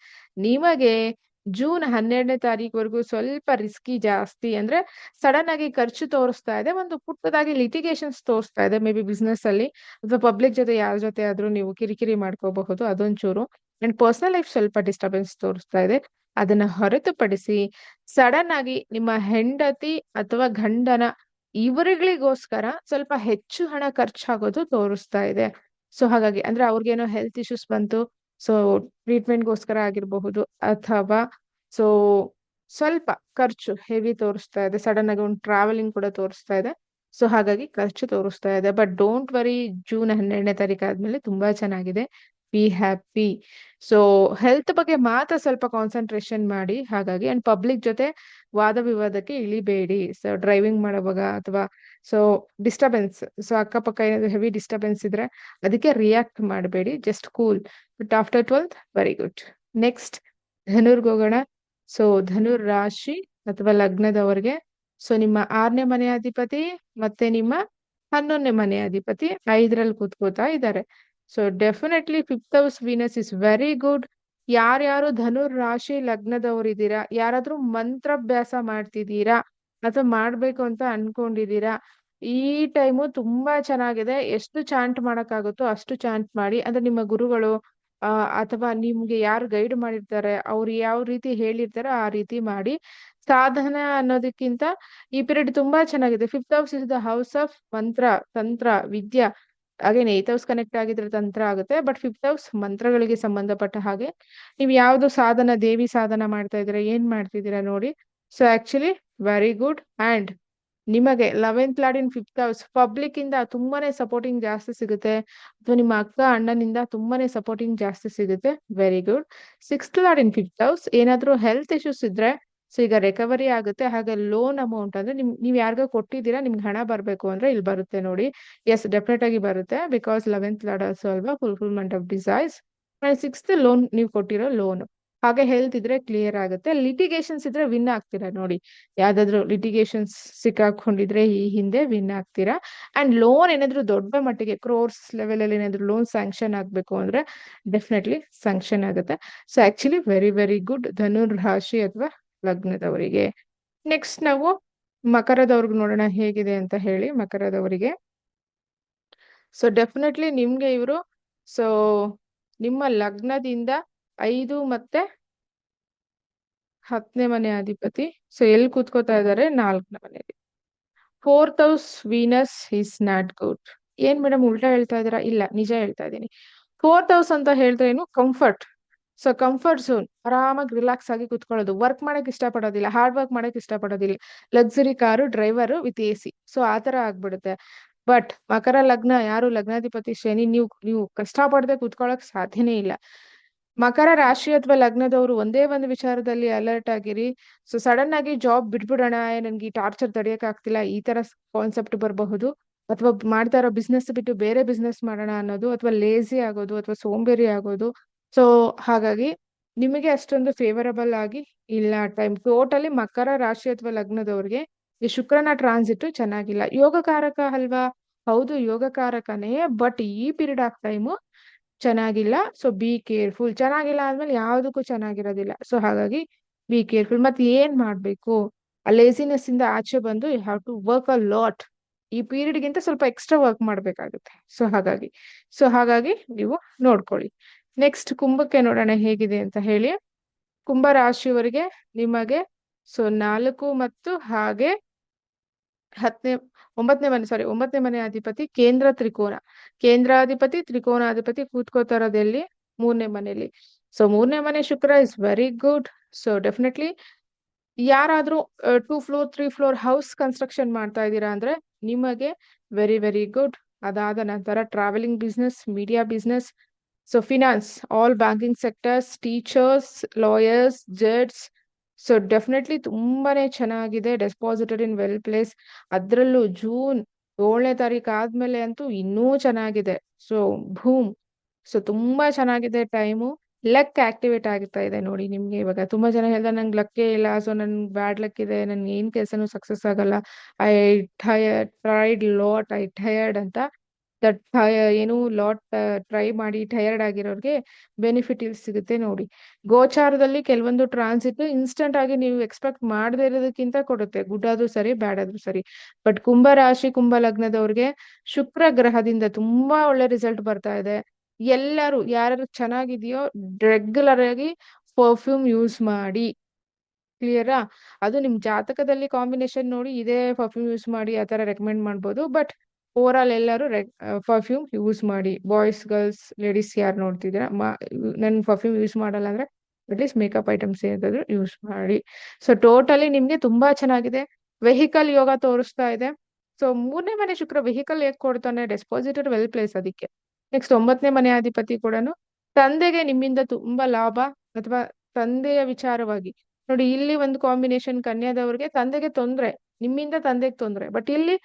ನಿಮಗೆ ಜೂನ್ ಹನ್ನೆರಡನೇ ತಾರೀಕುವರೆಗೂ ಸ್ವಲ್ಪ ರಿಸ್ಕಿ ಜಾಸ್ತಿ ಅಂದ್ರೆ ಸಡನ್ ಆಗಿ ಖರ್ಚು ತೋರಿಸ್ತಾ ಇದೆ, ಒಂದು ಪುಟ್ಟದಾಗಿ ಲಿಟಿಗೇಷನ್ಸ್ ತೋರಿಸ್ತಾ ಇದೆ ಮೇ ಬಿ ಬಿಸ್ನೆಸ್ ಅಲ್ಲಿ, ಅಥವಾ ಪಬ್ಲಿಕ್ ಜೊತೆ ಯಾರ ಜೊತೆ ಆದ್ರೂ ನೀವು ಕಿರಿಕಿರಿ ಮಾಡ್ಕೋಬಹುದು, ಅದೊಂಚೂರು. ಅಂಡ್ ಪರ್ಸನಲ್ ಲೈಫ್ ಸ್ವಲ್ಪ ಡಿಸ್ಟರ್ಬೆನ್ಸ್ ತೋರಿಸ್ತಾ ಇದೆ. ಅದನ್ನ ಹೊರತುಪಡಿಸಿ ಸಡನ್ ಆಗಿ ನಿಮ್ಮ ಹೆಂಡತಿ ಅಥವಾ ಗಂಡನ ಇವರುಗಳಿಗೋಸ್ಕರ ಸ್ವಲ್ಪ ಹೆಚ್ಚು ಹಣ ಖರ್ಚಾಗೋದು ತೋರಿಸ್ತಾ ಇದೆ. ಸೊ ಹಾಗಾಗಿ ಅಂದ್ರೆ ಅವ್ರಿಗೇನೋ ಹೆಲ್ತ್ ಇಶ್ಯೂಸ್ ಬಂತು ಸೊ ಟ್ರೀಟ್ಮೆಂಟ್ಗೋಸ್ಕರ ಆಗಿರಬಹುದು ಅಥವಾ ಸೊ ಸ್ವಲ್ಪ ಖರ್ಚು ಹೆವಿ ತೋರಿಸ್ತಾ ಇದೆ. ಸಡನ್ ಆಗಿ ಒಂದು ಟ್ರಾವೆಲಿಂಗ್ ಕೂಡ ತೋರಿಸ್ತಾ ಇದೆ. ಸೊ ಹಾಗಾಗಿ ಖರ್ಚು ತೋರಿಸ್ತಾ ಇದೆ. ಬಟ್ ಡೋಂಟ್ ವರಿ ಜೂನ್ ಹನ್ನೆರಡನೇ ತಾರೀಕು ಆದ್ಮೇಲೆ ತುಂಬಾ ಚೆನ್ನಾಗಿದೆ. ಬಿ ಹ್ಯಾಪಿ ಸೊ ಹೆಲ್ತ್ ಬಗ್ಗೆ ಮಾತ್ರ ಸ್ವಲ್ಪ ಕಾನ್ಸಂಟ್ರೇಷನ್ ಮಾಡಿ, ಹಾಗಾಗಿ ಅಂಡ್ ಪಬ್ಲಿಕ್ ಜೊತೆ ವಾದ ವಿವಾದಕ್ಕೆ ಇಳಿಬೇಡಿ. ಸೊ ಡ್ರೈವಿಂಗ್ ಮಾಡುವಾಗ ಅಥವಾ ಸೊ ಡಿಸ್ಟರ್ಬೆನ್ಸ್ ಸೊ ಅಕ್ಕಪಕ್ಕ ಏನಾದ್ರು ಹೆವಿ ಡಿಸ್ಟರ್ಬೆನ್ಸ್ ಇದ್ರೆ ಅದಕ್ಕೆ ರಿಯಾಕ್ಟ್ ಮಾಡಬೇಡಿ. Just cool but after twelfth very good next ಧನುರ್ಗೆ so ಧನುರ್ ರಾಶಿ ಅಥವಾ ಲಗ್ನದವರಿಗೆ ಸೊ ನಿಮ್ಮ ಆರನೇ ಮನೆ ಅಧಿಪತಿ ಮತ್ತೆ ನಿಮ್ಮ ಹನ್ನೊಂದನೇ ಮನೆ ಅಧಿಪತಿ, ಐದರಲ್ಲಿ ಕೂತ್ಕೋತಾ ಇದ್ದಾರೆ. So definitely fifth house Venus is very good ಯಾರ್ಯಾರು ಧನುರ್ ರಾಶಿ ಲಗ್ನದವ್ರು ಇದ್ದೀರಾ ಯಾರಾದ್ರೂ ಮಂತ್ರಾಭ್ಯಾಸ ಮಾಡ್ತಿದ್ದೀರಾ ಅಥವಾ ಮಾಡ್ಬೇಕು ಅಂತ ಅನ್ಕೊಂಡಿದೀರಾ ಈ ಟೈಮು ತುಂಬಾ ಚೆನ್ನಾಗಿದೆ. ಎಷ್ಟು ಚಾಂಟ್ ಮಾಡಕ್ಕಾಗುತ್ತೋ ಅಷ್ಟು ಚಾಂಟ್ ಮಾಡಿ. ಅಂದ್ರೆ ನಿಮ್ಮ ಗುರುಗಳು ಅಥವಾ ನಿಮ್ಗೆ ಯಾರು ಗೈಡ್ ಮಾಡಿರ್ತಾರೆ, ಅವ್ರು ಯಾವ ರೀತಿ ಹೇಳಿರ್ತಾರೋ ಆ ರೀತಿ ಮಾಡಿ. ಸಾಧನ ಅನ್ನೋದಕ್ಕಿಂತ ಈ ಪೀರಿಯಡ್ ತುಂಬಾ ಚೆನ್ನಾಗಿದೆ. Fifth house is the house of ಮಂತ್ರ ತಂತ್ರ ವಿದ್ಯಾ ಅಗೇನ್ ಏತ್ ಹೌಸ್ ಕನೆಕ್ಟ್ ಆಗಿದ್ರೆ ತಂತ್ರ ಆಗುತ್ತೆ ಬಟ್ ಫಿಫ್ತ್ ಹೌಸ್ ಮಂತ್ರಗಳಿಗೆ ಸಂಬಂಧಪಟ್ಟ ಹಾಗೆ. ನೀವು ಯಾವ್ದು ಸಾಧನ, ದೇವಿ ಸಾಧನ ಮಾಡ್ತಾ ಇದ್ದೀರಾ, ಏನ್ ಮಾಡ್ತಿದ್ದೀರಾ ನೋಡಿ. So actually very good and ನಿಮಗೆ eleventh lord in fifth house public ಇಂದ ತುಂಬಾನೇ ಸಪೋರ್ಟಿಂಗ್ ಜಾಸ್ತಿ ಸಿಗುತ್ತೆ. ಅಥವಾ ನಿಮ್ಮ ಅಕ್ಕ, ಅಣ್ಣನಿಂದ ತುಂಬಾನೇ ಸಪೋರ್ಟಿಂಗ್ ಜಾಸ್ತಿ ಸಿಗುತ್ತೆ. Very good sixth lord in fifth house ಏನಾದ್ರೂ ಹೆಲ್ತ್ ಇಶ್ಯೂಸ್ ಇದ್ರೆ ಸೊ ಈಗ ರಿಕವರಿ ಆಗುತ್ತೆ. ಹಾಗೆ ಲೋನ್ ಅಮೌಂಟ್ ಅಂದ್ರೆ ನಿಮ್, ನೀವ್ ಯಾರಿಗ ಕೊಟ್ಟಿದ್ದೀರಾ, ನಿಮ್ಗೆ ಹಣ ಬರಬೇಕು ಅಂದ್ರೆ ಇಲ್ಲಿ ಬರುತ್ತೆ ನೋಡಿ. ಎಸ್ ಡೆಫಿನೆಟ್ ಆಗಿ ಬರುತ್ತೆ. ಬಿಕಾಸ್ ಲೆವೆಂತ್ ಲಾಡರ್ಸ್ ಅಲ್ವಾ? Fulfilment of desires sixth loan ನೀವು ಕೊಟ್ಟಿರೋ ಲೋನ್ ಹಾಗೆ ಹೆಲ್ತ್ ಇದ್ರೆ ಕ್ಲಿಯರ್ ಆಗುತ್ತೆ. ಲಿಟಿಗೇಷನ್ಸ್ ಇದ್ರೆ ವಿನ್ ಆಗ್ತೀರಾ ನೋಡಿ. ಯಾವ್ದಾದ್ರು ಲಿಟಿಗೇಷನ್ಸ್ ಸಿಕ್ಕಾಕೊಂಡಿದ್ರೆ ಈ ಹಿಂದೆ ವಿನ್ ಆಗ್ತೀರಾ. ಅಂಡ್ ಲೋನ್ ಏನಾದ್ರು ದೊಡ್ಡ ಮಟ್ಟಿಗೆ ಕ್ರೋರ್ಸ್ ಲೆವೆಲ್ ಅಲ್ಲಿ ಏನಾದ್ರು ಲೋನ್ ಸ್ಯಾಂಕ್ಷನ್ ಆಗ್ಬೇಕು ಅಂದ್ರೆ ಡೆಫಿನೆಟ್ಲಿ ಸ್ಯಾಂಕ್ಷನ್ ಆಗುತ್ತೆ. So actually very very good ಧನುರ್ ರಾಶಿ ಅಥವಾ ಲಗ್ನದವರಿಗೆ. ನೆಕ್ಸ್ಟ್ ನಾವು ಮಕರದವ್ರಿಗೆ ನೋಡೋಣ ಹೇಗಿದೆ ಅಂತ ಹೇಳಿ ಮಕರದವರಿಗೆ. ಸೊ ಡೆಫಿನೆಟ್ಲಿ ನಿಮ್ಗೆ ಇವರು ಸೊ ನಿಮ್ಮ ಲಗ್ನದಿಂದ ಐದು ಮತ್ತೆ ಹತ್ತನೇ ಮನೆ ಅಧಿಪತಿ. ಸೊ ಎಲ್ಲಿ ಕೂತ್ಕೋತಾ ಇದ್ದಾರೆ ನಾಲ್ಕನೇ ಮನೆಯಲ್ಲಿ. Fourth house Venus is not good ಏನ್ ಮೇಡಮ್ ಉಲ್ಟಾ ಹೇಳ್ತಾ ಇದ್ದೀರಾ? ಇಲ್ಲ, ನಿಜ ಹೇಳ್ತಾ ಇದ್ದೀನಿ. ಫೋರ್ತ್ ಹೌಸ್ ಅಂತ ಹೇಳಿದ್ರೆ ಏನು? ಕಂಫರ್ಟ್ ಸೊ ಕಂಫರ್ಟ್ ಝೋನ್ ಆರಾಮಾಗಿ ರಿಲ್ಯಾಕ್ಸ್ ಆಗಿ ಕುತ್ಕೊಳ್ಳೋದು. ವರ್ಕ್ ಮಾಡಕ್ ಇಷ್ಟಪಡೋದಿಲ್ಲ ಹಾರ್ಡ್ ವರ್ಕ್ ಮಾಡಕ್ ಇಷ್ಟಪಡೋದಿಲ್ಲ. Luxury car driver with A C so ಆತರ ಆಗ್ಬಿಡುತ್ತೆ. ಬಟ್ ಮಕರ ಲಗ್ನ, ಯಾರು ಲಗ್ನಾಧಿಪತಿ ಶನಿ, ನೀವು ನೀವು ಕಷ್ಟಪಡದೆ ಕುತ್ಕೊಳ್ಳಕ್ ಸಾಧ್ಯನೇ ಇಲ್ಲ. ಮಕರ ರಾಶಿ ಅಥವಾ ಲಗ್ನದವರು ಒಂದೇ ಒಂದು ವಿಚಾರದಲ್ಲಿ ಅಲರ್ಟ್ ಆಗಿರಿ. ಸೊ ಸಡನ್ ಆಗಿ ಜಾಬ್ ಬಿಟ್ಬಿಡೋಣ, ನನ್ಗೆ ಈ ಟಾರ್ಚರ್ ತಡೆಯಕ್ ಆಗ್ತಿಲ್ಲ, ಈ ತರ ಕಾನ್ಸೆಪ್ಟ್ ಬರಬಹುದು. ಅಥವಾ ಮಾಡ್ತಾ ಇರೋ ಬಿಸ್ನೆಸ್ ಬಿಟ್ಟು ಬೇರೆ ಬಿಸ್ನೆಸ್ ಮಾಡೋಣ ಅನ್ನೋದು, ಅಥವಾ ಲೇಜಿ ಆಗೋದು, ಅಥವಾ ಸೋಂಬೇರಿ ಆಗೋದು ಸೊ ಹಾಗಾಗಿ ನಿಮಗೆ ಅಷ್ಟೊಂದು ಫೇವರಬಲ್ ಆಗಿ ಇಲ್ಲ ಟೈಮ್ ಟೋಟಲಿ ಮಕರ ರಾಶಿ ಅಥವಾ ಲಗ್ನದವ್ರಿಗೆ ಈ ಶುಕ್ರನ ಟ್ರಾನ್ಸಿಟ್ ಚೆನ್ನಾಗಿಲ್ಲ. ಯೋಗಕಾರಕ ಅಲ್ವಾ? ಹೌದು, ಯೋಗಕಾರಕನೇ ಬಟ್ ಈ ಪೀರಿಯಡ್ ಆಫ್ ಟೈಮು ಚೆನ್ನಾಗಿಲ್ಲ. ಸೊ ಬಿ ಕೇರ್ಫುಲ್ ಚೆನ್ನಾಗಿಲ್ಲ ಆದ್ಮೇಲೆ ಯಾವ್ದಕ್ಕೂ ಚೆನ್ನಾಗಿರೋದಿಲ್ಲ. ಸೊ ಹಾಗಾಗಿ ಬಿ ಕೇರ್ಫುಲ್ ಮತ್ತೆ ಏನ್ ಮಾಡ್ಬೇಕು? ಆ ಲೇಸಿನೆಸ್ ಇಂದ ಆಚೆ ಬಂದು you have to work a lot ಈ ಪೀರಿಯಡ್ ಗಿಂತ ಸ್ವಲ್ಪ ಎಕ್ಸ್ಟ್ರಾ ವರ್ಕ್ ಮಾಡ್ಬೇಕಾಗುತ್ತೆ. ಸೊ ಹಾಗಾಗಿ. ಸೊ ಹಾಗಾಗಿ ನೀವು ನೋಡ್ಕೊಳ್ಳಿ. ನೆಕ್ಸ್ಟ್ ಕುಂಭಕ್ಕೆ ನೋಡೋಣ ಹೇಗಿದೆ ಅಂತ ಹೇಳಿ. ಕುಂಭ ರಾಶಿಯವರಿಗೆ ನಿಮಗೆ ಸೊ ನಾಲ್ಕು ಮತ್ತು ಹಾಗೆ ಹತ್ತನೇ, ಒಂಬತ್ತನೇ ಮನೆ ಸಾರಿ ಒಂಬತ್ತನೇ ಮನೆ ಅಧಿಪತಿ ಕೇಂದ್ರ ತ್ರಿಕೋನ. ಕೇಂದ್ರಾಧಿಪತಿ, ತ್ರಿಕೋನಾಧಿಪತಿ ಕೂತ್ಕೋತಾರದಲ್ಲಿ? ಮೂರನೇ ಮನೆಯಲ್ಲಿ. ಸೊ ಮೂರನೇ ಮನೆ ಶುಕ್ರ is very good so definitely ಯಾರಾದ್ರೂ two floor three floor house construction ಮಾಡ್ತಾ ಇದ್ದೀರಾ ಅಂದ್ರೆ ನಿಮಗೆ ವೆರಿ ವೆರಿ ಗುಡ್ ಅದಾದ ನಂತರ travelling business media business so finance all banking sectors teachers lawyers judges. So definitely ತುಂಬಾನೇ ಚೆನ್ನಾಗಿದೆ ಡೆಪಾಸಿಟೆಡ್ ಇನ್ ವೆಲ್ ಪ್ಲೇಸ್ ಅದರಲ್ಲೂ ಜೂನ್ ಏಳನೇ ತಾರೀಕು ಆದ್ಮೇಲೆ ಅಂತೂ ಇನ್ನೂ ಚೆನ್ನಾಗಿದೆ ಸೊ ಭೂಮ್ ಸೊ ತುಂಬಾ ಚೆನ್ನಾಗಿದೆ ಟೈಮು ಲಕ್ ಆಕ್ಟಿವೇಟ್ ಆಗ್ತಾ ಇದೆ ನೋಡಿ ನಿಮ್ಗೆ ಇವಾಗ ತುಂಬಾ ಜನ ಹೇಳ್ದ ನಂಗೆ ಲಕ್ಕೇ ಇಲ್ಲ ಸೊ ನನ್ ಬ್ಯಾಡ್ ಲಕ್ ಇದೆ ನನ್ಗೆ ಏನ್ ಕೆಲಸನೂ ಸಕ್ಸಸ್ ಆಗಲ್ಲ I tired tried lot I tired ಅಂತ ದಟ್ ಏನು, ಲಾಟ್ ಟ್ರೈ ಮಾಡಿ ಟಯರ್ಡ್ ಆಗಿರೋರಿಗೆ ಬೆನಿಫಿಟ್ ಇಲ್ಲಿ ಸಿಗುತ್ತೆ ನೋಡಿ. ಗೋಚಾರದಲ್ಲಿ ಕೆಲವೊಂದು ಟ್ರಾನ್ಸಿಟ್ ಇನ್ಸ್ಟಂಟ್ ಆಗಿ ನೀವು ಎಕ್ಸ್ಪೆಕ್ಟ್ ಮಾಡದೇ ಇರೋದಕ್ಕಿಂತ ಕೊಡುತ್ತೆ. ಗುಡ್ ಆದ್ರೂ ಸರಿ ಬ್ಯಾಡ್ ಆದ್ರೂ ಸರಿ. ಬಟ್ ಕುಂಭ ರಾಶಿ, ಕುಂಭ ಲಗ್ನದವ್ರಿಗೆ ಶುಕ್ರ ಗ್ರಹದಿಂದ ತುಂಬಾ ಒಳ್ಳೆ ರಿಸಲ್ಟ್ ಬರ್ತಾ ಇದೆ. ಎಲ್ಲರೂ ಯಾರು ಚೆನ್ನಾಗಿದೆಯೋ ರೆಗ್ಯುಲರ್ ಆಗಿ ಪರ್ಫ್ಯೂಮ್ ಯೂಸ್ ಮಾಡಿ. ಕ್ಲಿಯರಾ ಅದು ನಿಮ್ ಜಾತಕದಲ್ಲಿ ಕಾಂಬಿನೇಷನ್ ನೋಡಿ ಇದೇ ಪರ್ಫ್ಯೂಮ್ ಯೂಸ್ ಮಾಡಿ ಆ ತರ ರೆಕಮೆಂಡ್ ಮಾಡ್ಬೋದು. ಬಟ್ ಓವರ್ ಎಲ್ಲರೂ ಪರ್ಫ್ಯೂಮ್ ಯೂಸ್ ಮಾಡಿ. ಬಾಯ್ಸ್ ಗರ್ಲ್ಸ್ ಲೇಡೀಸ್ ಯಾರು ನೋಡ್ತಿದ್ದೀರಾ? ನನ್ ಪರ್ಫ್ಯೂಮ್ ಯೂಸ್ ಮಾಡಲ್ಲ ಅಂದ್ರೆ ಅಟ್ಲೀಸ್ಟ್ ಮೇಕಪ್ ಐಟಮ್ಸ್ ಏನಾದ್ರು ಯೂಸ್ ಮಾಡಿ. ಸೊ ಟೋಟಲಿ ನಿಮ್ಗೆ ತುಂಬಾ ಚೆನ್ನಾಗಿದೆ. ವೆಹಿಕಲ್ ಯೋಗ ತೋರಿಸ್ತಾ ಇದೆ. ಸೊ ಮೂರನೇ ಮನೆ ಶುಕ್ರ ವೆಹಿಕಲ್ ಹೇಗೆ ಕೊಡ್ತಾನೆ ಡೆಸ್ಪಾಸಿಟರ್ ವೆಲ್ ಪ್ಲೇಸ್ ಅದಕ್ಕೆ. ನೆಕ್ಸ್ಟ್ ಒಂಬತ್ತನೇ ಮನೆ ಅಧಿಪತಿ ಕೂಡ ತಂದೆಗೆ ನಿಮ್ಮಿಂದ ತುಂಬಾ ಲಾಭ ಅಥವಾ ತಂದೆಯ ವಿಚಾರವಾಗಿ. ನೋಡಿ, ಇಲ್ಲಿ ಒಂದು ಕಾಂಬಿನೇಷನ್ ಕನ್ಯಾದವ್ರಿಗೆ ತಂದೆಗೆ ತೊಂದ್ರೆ, ನಿಮ್ಮಿಂದ ತಂದೆಗೆ ತೊಂದ್ರೆ. ಬಟ್ ಇಲ್ಲಿ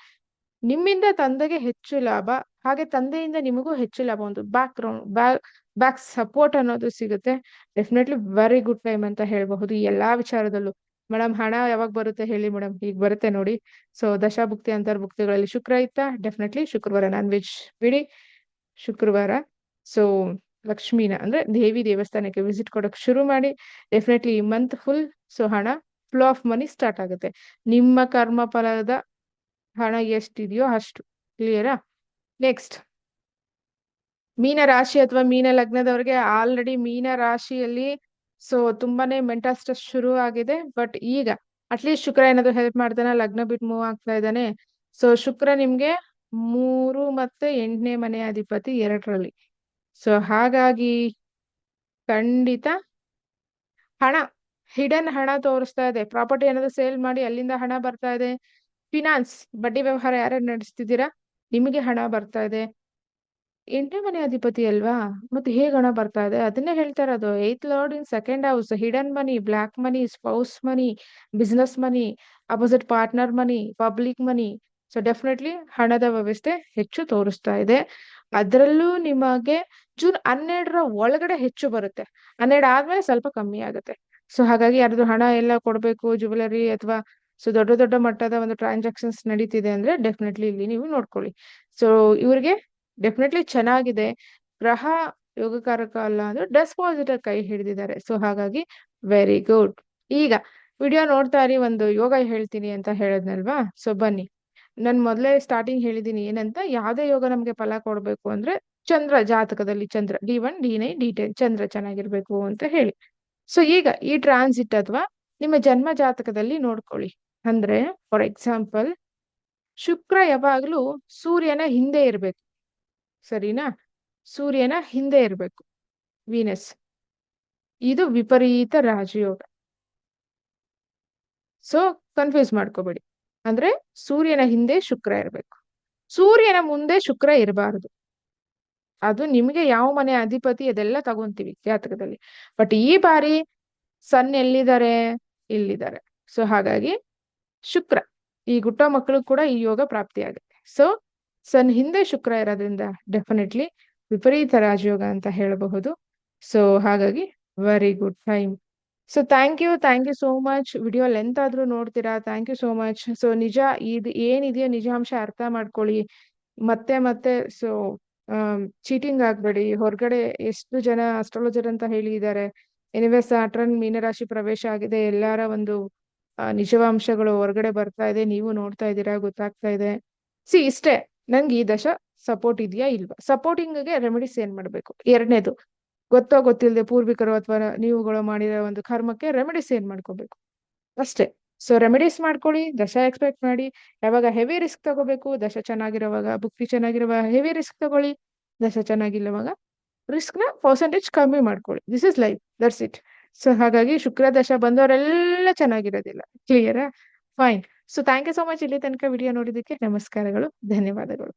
ನಿಮ್ಮಿಂದ ತಂದೆಗೆ ಹೆಚ್ಚು ಲಾಭ, ಹಾಗೆ ತಂದೆಯಿಂದ ನಿಮಗೂ ಹೆಚ್ಚು ಲಾಭ, ಒಂದು background back back support ಅನ್ನೋದು ಸಿಗುತ್ತೆ. ಡೆಫಿನೆಟ್ಲಿ ವೆರಿ ಗುಡ್ ಟೈಮ್ ಅಂತ ಹೇಳಬಹುದು. ಈ ಎಲ್ಲಾ ವಿಚಾರದಲ್ಲೂ. ಮೇಡಮ್ ಹಣ ಯಾವಾಗ ಬರುತ್ತೆ ಹೇಳಿ ಮೇಡಮ್ ಈಗ ಬರುತ್ತೆ ನೋಡಿ. ಸೊ ದಶಾಭುಕ್ತಿ, ಅಂತರ್ಭುಕ್ತಿಗಳಲ್ಲಿ ಶುಕ್ರ ಇತ್ತ? ಡೆಫಿನೆಟ್ಲಿ ಶುಕ್ರವಾರ ನಾನ್ ವೆಜ್ ಬಿಡಿ. ಶುಕ್ರವಾರ. ಸೊ ಲಕ್ಷ್ಮೀನ, ಅಂದ್ರೆ ದೇವಿ ದೇವಸ್ಥಾನಕ್ಕೆ ವಿಸಿಟ್ ಕೊಡಕ್ ಶುರು ಮಾಡಿ. ಡೆಫಿನೆಟ್ಲಿ ಈ ಮಂತ್ ಫುಲ್ ಸೊ ಹಣ ಫ್ಲೋ ಆಫ್ ಮನಿ ಸ್ಟಾರ್ಟ್ ಆಗುತ್ತೆ. ನಿಮ್ಮ ಕರ್ಮ ಫಲದ ಹಣ ಎಷ್ಟಿದೆಯೋ ಅಷ್ಟು ಕ್ಲಿಯರಾ ನೆಕ್ಸ್ಟ್ ಮೀನ ರಾಶಿ ಅಥವಾ ಮೀನ ಲಗ್ನದವ್ರಿಗೆ ಆಲ್ರೆಡಿ ಮೀನ ರಾಶಿಯಲ್ಲಿ ಸೊ ತುಂಬಾನೇ ಮೆಂಟಲ್ ಸ್ಟ್ರೆಸ್ ಶುರು ಆಗಿದೆ ಬಟ್ ಈಗ ಅಟ್ಲೀಸ್ಟ್ ಶುಕ್ರ ಏನಾದ್ರು ಹೆಲ್ಪ್ ಮಾಡ್ತಾನೆ? ಲಗ್ನ ಬಿಟ್ಟು ಮೂವ್ ಆಗ್ತಾ ಇದ್ದಾನೆ. ಸೊ ಶುಕ್ರ ನಿಮ್ಗೆ ಮೂರು ಮತ್ತೆ ಎಂಟನೇ ಮನೆ ಅಧಿಪತಿ ಎರಡರಲ್ಲಿ. ಸೊ ಹಾಗಾಗಿ ಖಂಡಿತ ಹಣ ಹಿಡನ್ ಹಣ ತೋರಿಸ್ತಾ ಇದೆ. ಪ್ರಾಪರ್ಟಿ ಏನಾದ್ರು ಸೇಲ್ ಮಾಡಿ ಅಲ್ಲಿಂದ ಹಣ ಬರ್ತಾ ಇದೆ. ಫಿನಾನ್ಸ್ ಬಡ್ಡಿ ವ್ಯವಹಾರ ಯಾರ್ಯಾರು ನಡೆಸ್ತಿದ್ದೀರಾ? ನಿಮಗೆ ಹಣ ಬರ್ತಾ ಇದೆ. ಎಂಟನೇ ಮನೆ ಅಧಿಪತಿ ಅಲ್ವಾ? ಮತ್ತೆ ಹೇಗೆ ಹಣ ಬರ್ತಾ ಇದೆ? ಅದನ್ನೇ ಹೇಳ್ತಾ ಇರೋದು. Eighth lord in second house hidden money black money spouse money business money opposite partner money public money so definitely ಹಣದ ವ್ಯವಸ್ಥೆ ಹೆಚ್ಚು ತೋರಿಸ್ತಾ ಇದೆ. ಅದರಲ್ಲೂ ನಿಮಗೆ ಜೂನ್ ಹನ್ನೆರಡರ ಒಳಗಡೆ ಹೆಚ್ಚು ಬರುತ್ತೆ. ಹನ್ನೆರಡು ಆದ್ಮೇಲೆ ಸ್ವಲ್ಪ ಕಮ್ಮಿ ಆಗುತ್ತೆ. ಸೊ ಹಾಗಾಗಿ ಯಾರಾದ್ರೂ ಹಣ ಎಲ್ಲ ಕೊಡ್ಬೇಕು ಜುವೆಲರಿ ಅಥವಾ ಸೊ ದೊಡ್ಡ ದೊಡ್ಡ ಮಟ್ಟದ ಒಂದು ಟ್ರಾನ್ಸಾಕ್ಷನ್ಸ್ ನಡೀತಿದೆ ಅಂದ್ರೆ ಡೆಫಿನೆಟ್ಲಿ ಇಲ್ಲಿ ನೀವು ನೋಡ್ಕೊಳ್ಳಿ. ಸೊ ಇವ್ರಿಗೆ ಡೆಫಿನೆಟ್ಲಿ ಚೆನ್ನಾಗಿದೆ. ಗ್ರಹ ಯೋಗಕಾರಕ ಅಲ್ಲ ಅಂದ್ರೆ ಡೆಸ್ಪಾಸಿಟರ್ ಕೈ ಹಿಡಿದಿದ್ದಾರೆ. ಸೊ ಹಾಗಾಗಿ ವೆರಿ ಗುಡ್ ಈಗ ವಿಡಿಯೋ ನೋಡ್ತಾ ಇರಿ, ಒಂದು ಯೋಗ ಹೇಳ್ತೀನಿ ಅಂತ ಹೇಳದ್ನಲ್ವಾ? ಸೊ ಬನ್ನಿ. ನನ್ ಮೊದಲೇ ಸ್ಟಾರ್ಟಿಂಗ್ ಹೇಳಿದೀನಿ ಏನಂತ, ಯಾವ್ದೇ ಯೋಗ ನಮ್ಗೆ ಫಲ ಕೊಡ್ಬೇಕು ಅಂದ್ರೆ ಚಂದ್ರ, ಜಾತಕದಲ್ಲಿ ಚಂದ್ರ D one D nine D ten ಚಂದ್ರ ಚೆನ್ನಾಗಿರ್ಬೇಕು ಅಂತ ಹೇಳಿ. ಸೊ ಈಗ ಈ ಟ್ರಾನ್ಸಿಟ್ ಅಥವಾ ನಿಮ್ಮ ಜನ್ಮ ಜಾತಕದಲ್ಲಿ ನೋಡ್ಕೊಳ್ಳಿ. ಅಂದ್ರೆ ಫಾರ್ ಎಕ್ಸಾಂಪಲ್ ಶುಕ್ರ ಯಾವಾಗ್ಲೂ ಸೂರ್ಯನ ಹಿಂದೆ ಇರ್ಬೇಕು. ಸರಿನಾ? ಸೂರ್ಯನ ಹಿಂದೆ ಇರ್ಬೇಕು. ವೀನಸ್. ಇದು ವಿಪರೀತ ರಾಜಯೋಗ. ಸೊ ಕನ್ಫ್ಯೂಸ್ ಮಾಡ್ಕೋಬೇಡಿ. ಅಂದ್ರೆ, ಸೂರ್ಯನ ಹಿಂದೆ ಶುಕ್ರ ಇರ್ಬೇಕು. ಸೂರ್ಯನ ಮುಂದೆ ಶುಕ್ರ ಇರಬಾರದು. ಅದು ನಿಮ್ಗೆ ಯಾವ ಮನೆ ಅಧಿಪತಿ ಅದೆಲ್ಲ ತಗೊಂತೀವಿ ಜಾತಕದಲ್ಲಿ. ಬಟ್ ಈ ಬಾರಿ ಸನ್ ಎಲ್ಲಿದ್ದಾರೆ? ಇಲ್ಲಿದ್ದಾರೆ. ಸೊ ಹಾಗಾಗಿ ಶುಕ್ರ. ಈ ಗುಟ್ಟ ಮಕ್ಕಳು ಕೂಡ ಈ ಯೋಗ ಪ್ರಾಪ್ತಿಯಾಗುತ್ತೆ. ಸೊ ಸನ್ ಹಿಂದೆ ಶುಕ್ರ ಇರೋದ್ರಿಂದ ಡೆಫಿನೆಟ್ಲಿ ವಿಪರೀತ ರಾಜಯೋಗ ಅಂತ ಹೇಳಬಹುದು. ಸೊ ಹಾಗಾಗಿ very good time so thank you thank you so much video length ಆದ್ರೂ ನೋಡ್ತೀರಾ? Thank you so much so ನಿಜ ಇದು ಏನಿದೆಯೋ ನಿಜಾಂಶ ಅರ್ಥ ಮಾಡ್ಕೊಳ್ಳಿ. ಮತ್ತೆ ಮತ್ತೆ ಸೊ ಚೀಟಿಂಗ್ ಆಗ್ಬೇಡಿ. ಹೊರಗಡೆ ಎಷ್ಟು ಜನ ಅಸ್ಟ್ರಾಲಜರ್ ಅಂತ ಹೇಳಿದ್ದಾರೆ. ಎನಿವೆ ಸಾಟ್ರನ್ ಮೀನರಾಶಿ ಪ್ರವೇಶ ಆಗಿದೆ. ಎಲ್ಲರ ಒಂದು ನಿಜವಾಂಶಗಳು ಹೊರಗಡೆ ಬರ್ತಾ ಇದೆ, ನೀವು ನೋಡ್ತಾ ಇದ್ದೀರಾ, ಗೊತ್ತಾಗ್ತಾ ಇದೆ. ಸಿ, ಇಷ್ಟೇ, ನಂಗೆ ಈ ದಶ ಸಪೋರ್ಟ್ ಇದೆಯಾ ಇಲ್ವಾ? ಸಪೋರ್ಟಿಂಗ್ಗೆ ರೆಮಿಡೀಸ್ ಏನ್ ಮಾಡ್ಬೇಕು? ಎರಡನೇದು, ಗೊತ್ತೋ ಗೊತ್ತಿಲ್ಲದೆ ಪೂರ್ವಿಕರು ಅಥವಾ ನೀವುಗಳು ಮಾಡಿರೋ ಒಂದು ಕರ್ಮಕ್ಕೆ ರೆಮಿಡೀಸ್ ಏನ್ ಮಾಡ್ಕೋಬೇಕು? ಅಷ್ಟೇ ಸೊ ರೆಮಿಡೀಸ್ ಮಾಡ್ಕೊಳ್ಳಿ, ದಶ ಎಕ್ಸ್ಪೆಕ್ಟ್ ಮಾಡಿ, ಯಾವಾಗ ಹೆವಿ ರಿಸ್ಕ್ ತಗೋಬೇಕು, ದಶ ಚೆನ್ನಾಗಿರೋವಾಗ ಬುಕ್ತಿ ಚೆನ್ನಾಗಿರುವಾಗ ಹೆವಿ ರಿಸ್ಕ್ ತಗೊಳ್ಳಿ, ದಶ ಚೆನ್ನಾಗಿಲ್ಲವಾಗ ರಿಸ್ಕ್ನ ಪರ್ಸೆಂಟೇಜ್ ಕಮ್ಮಿ ಮಾಡ್ಕೊಳ್ಳಿ. This is life that's it so ಹಾಗಾಗಿ ಶುಕ್ರ ದಶ ಬಂದವರೆಲ್ಲ ಚೆನ್ನಾಗಿರೋದಿಲ್ಲ. ಕ್ಲಿಯರಾ fine so thank you so much ಇಲ್ಲಿ ತನಕ ವಿಡಿಯೋ ನೋಡಿದ್ದಕ್ಕೆ. ನಮಸ್ಕಾರಗಳು. ಧನ್ಯವಾದಗಳು.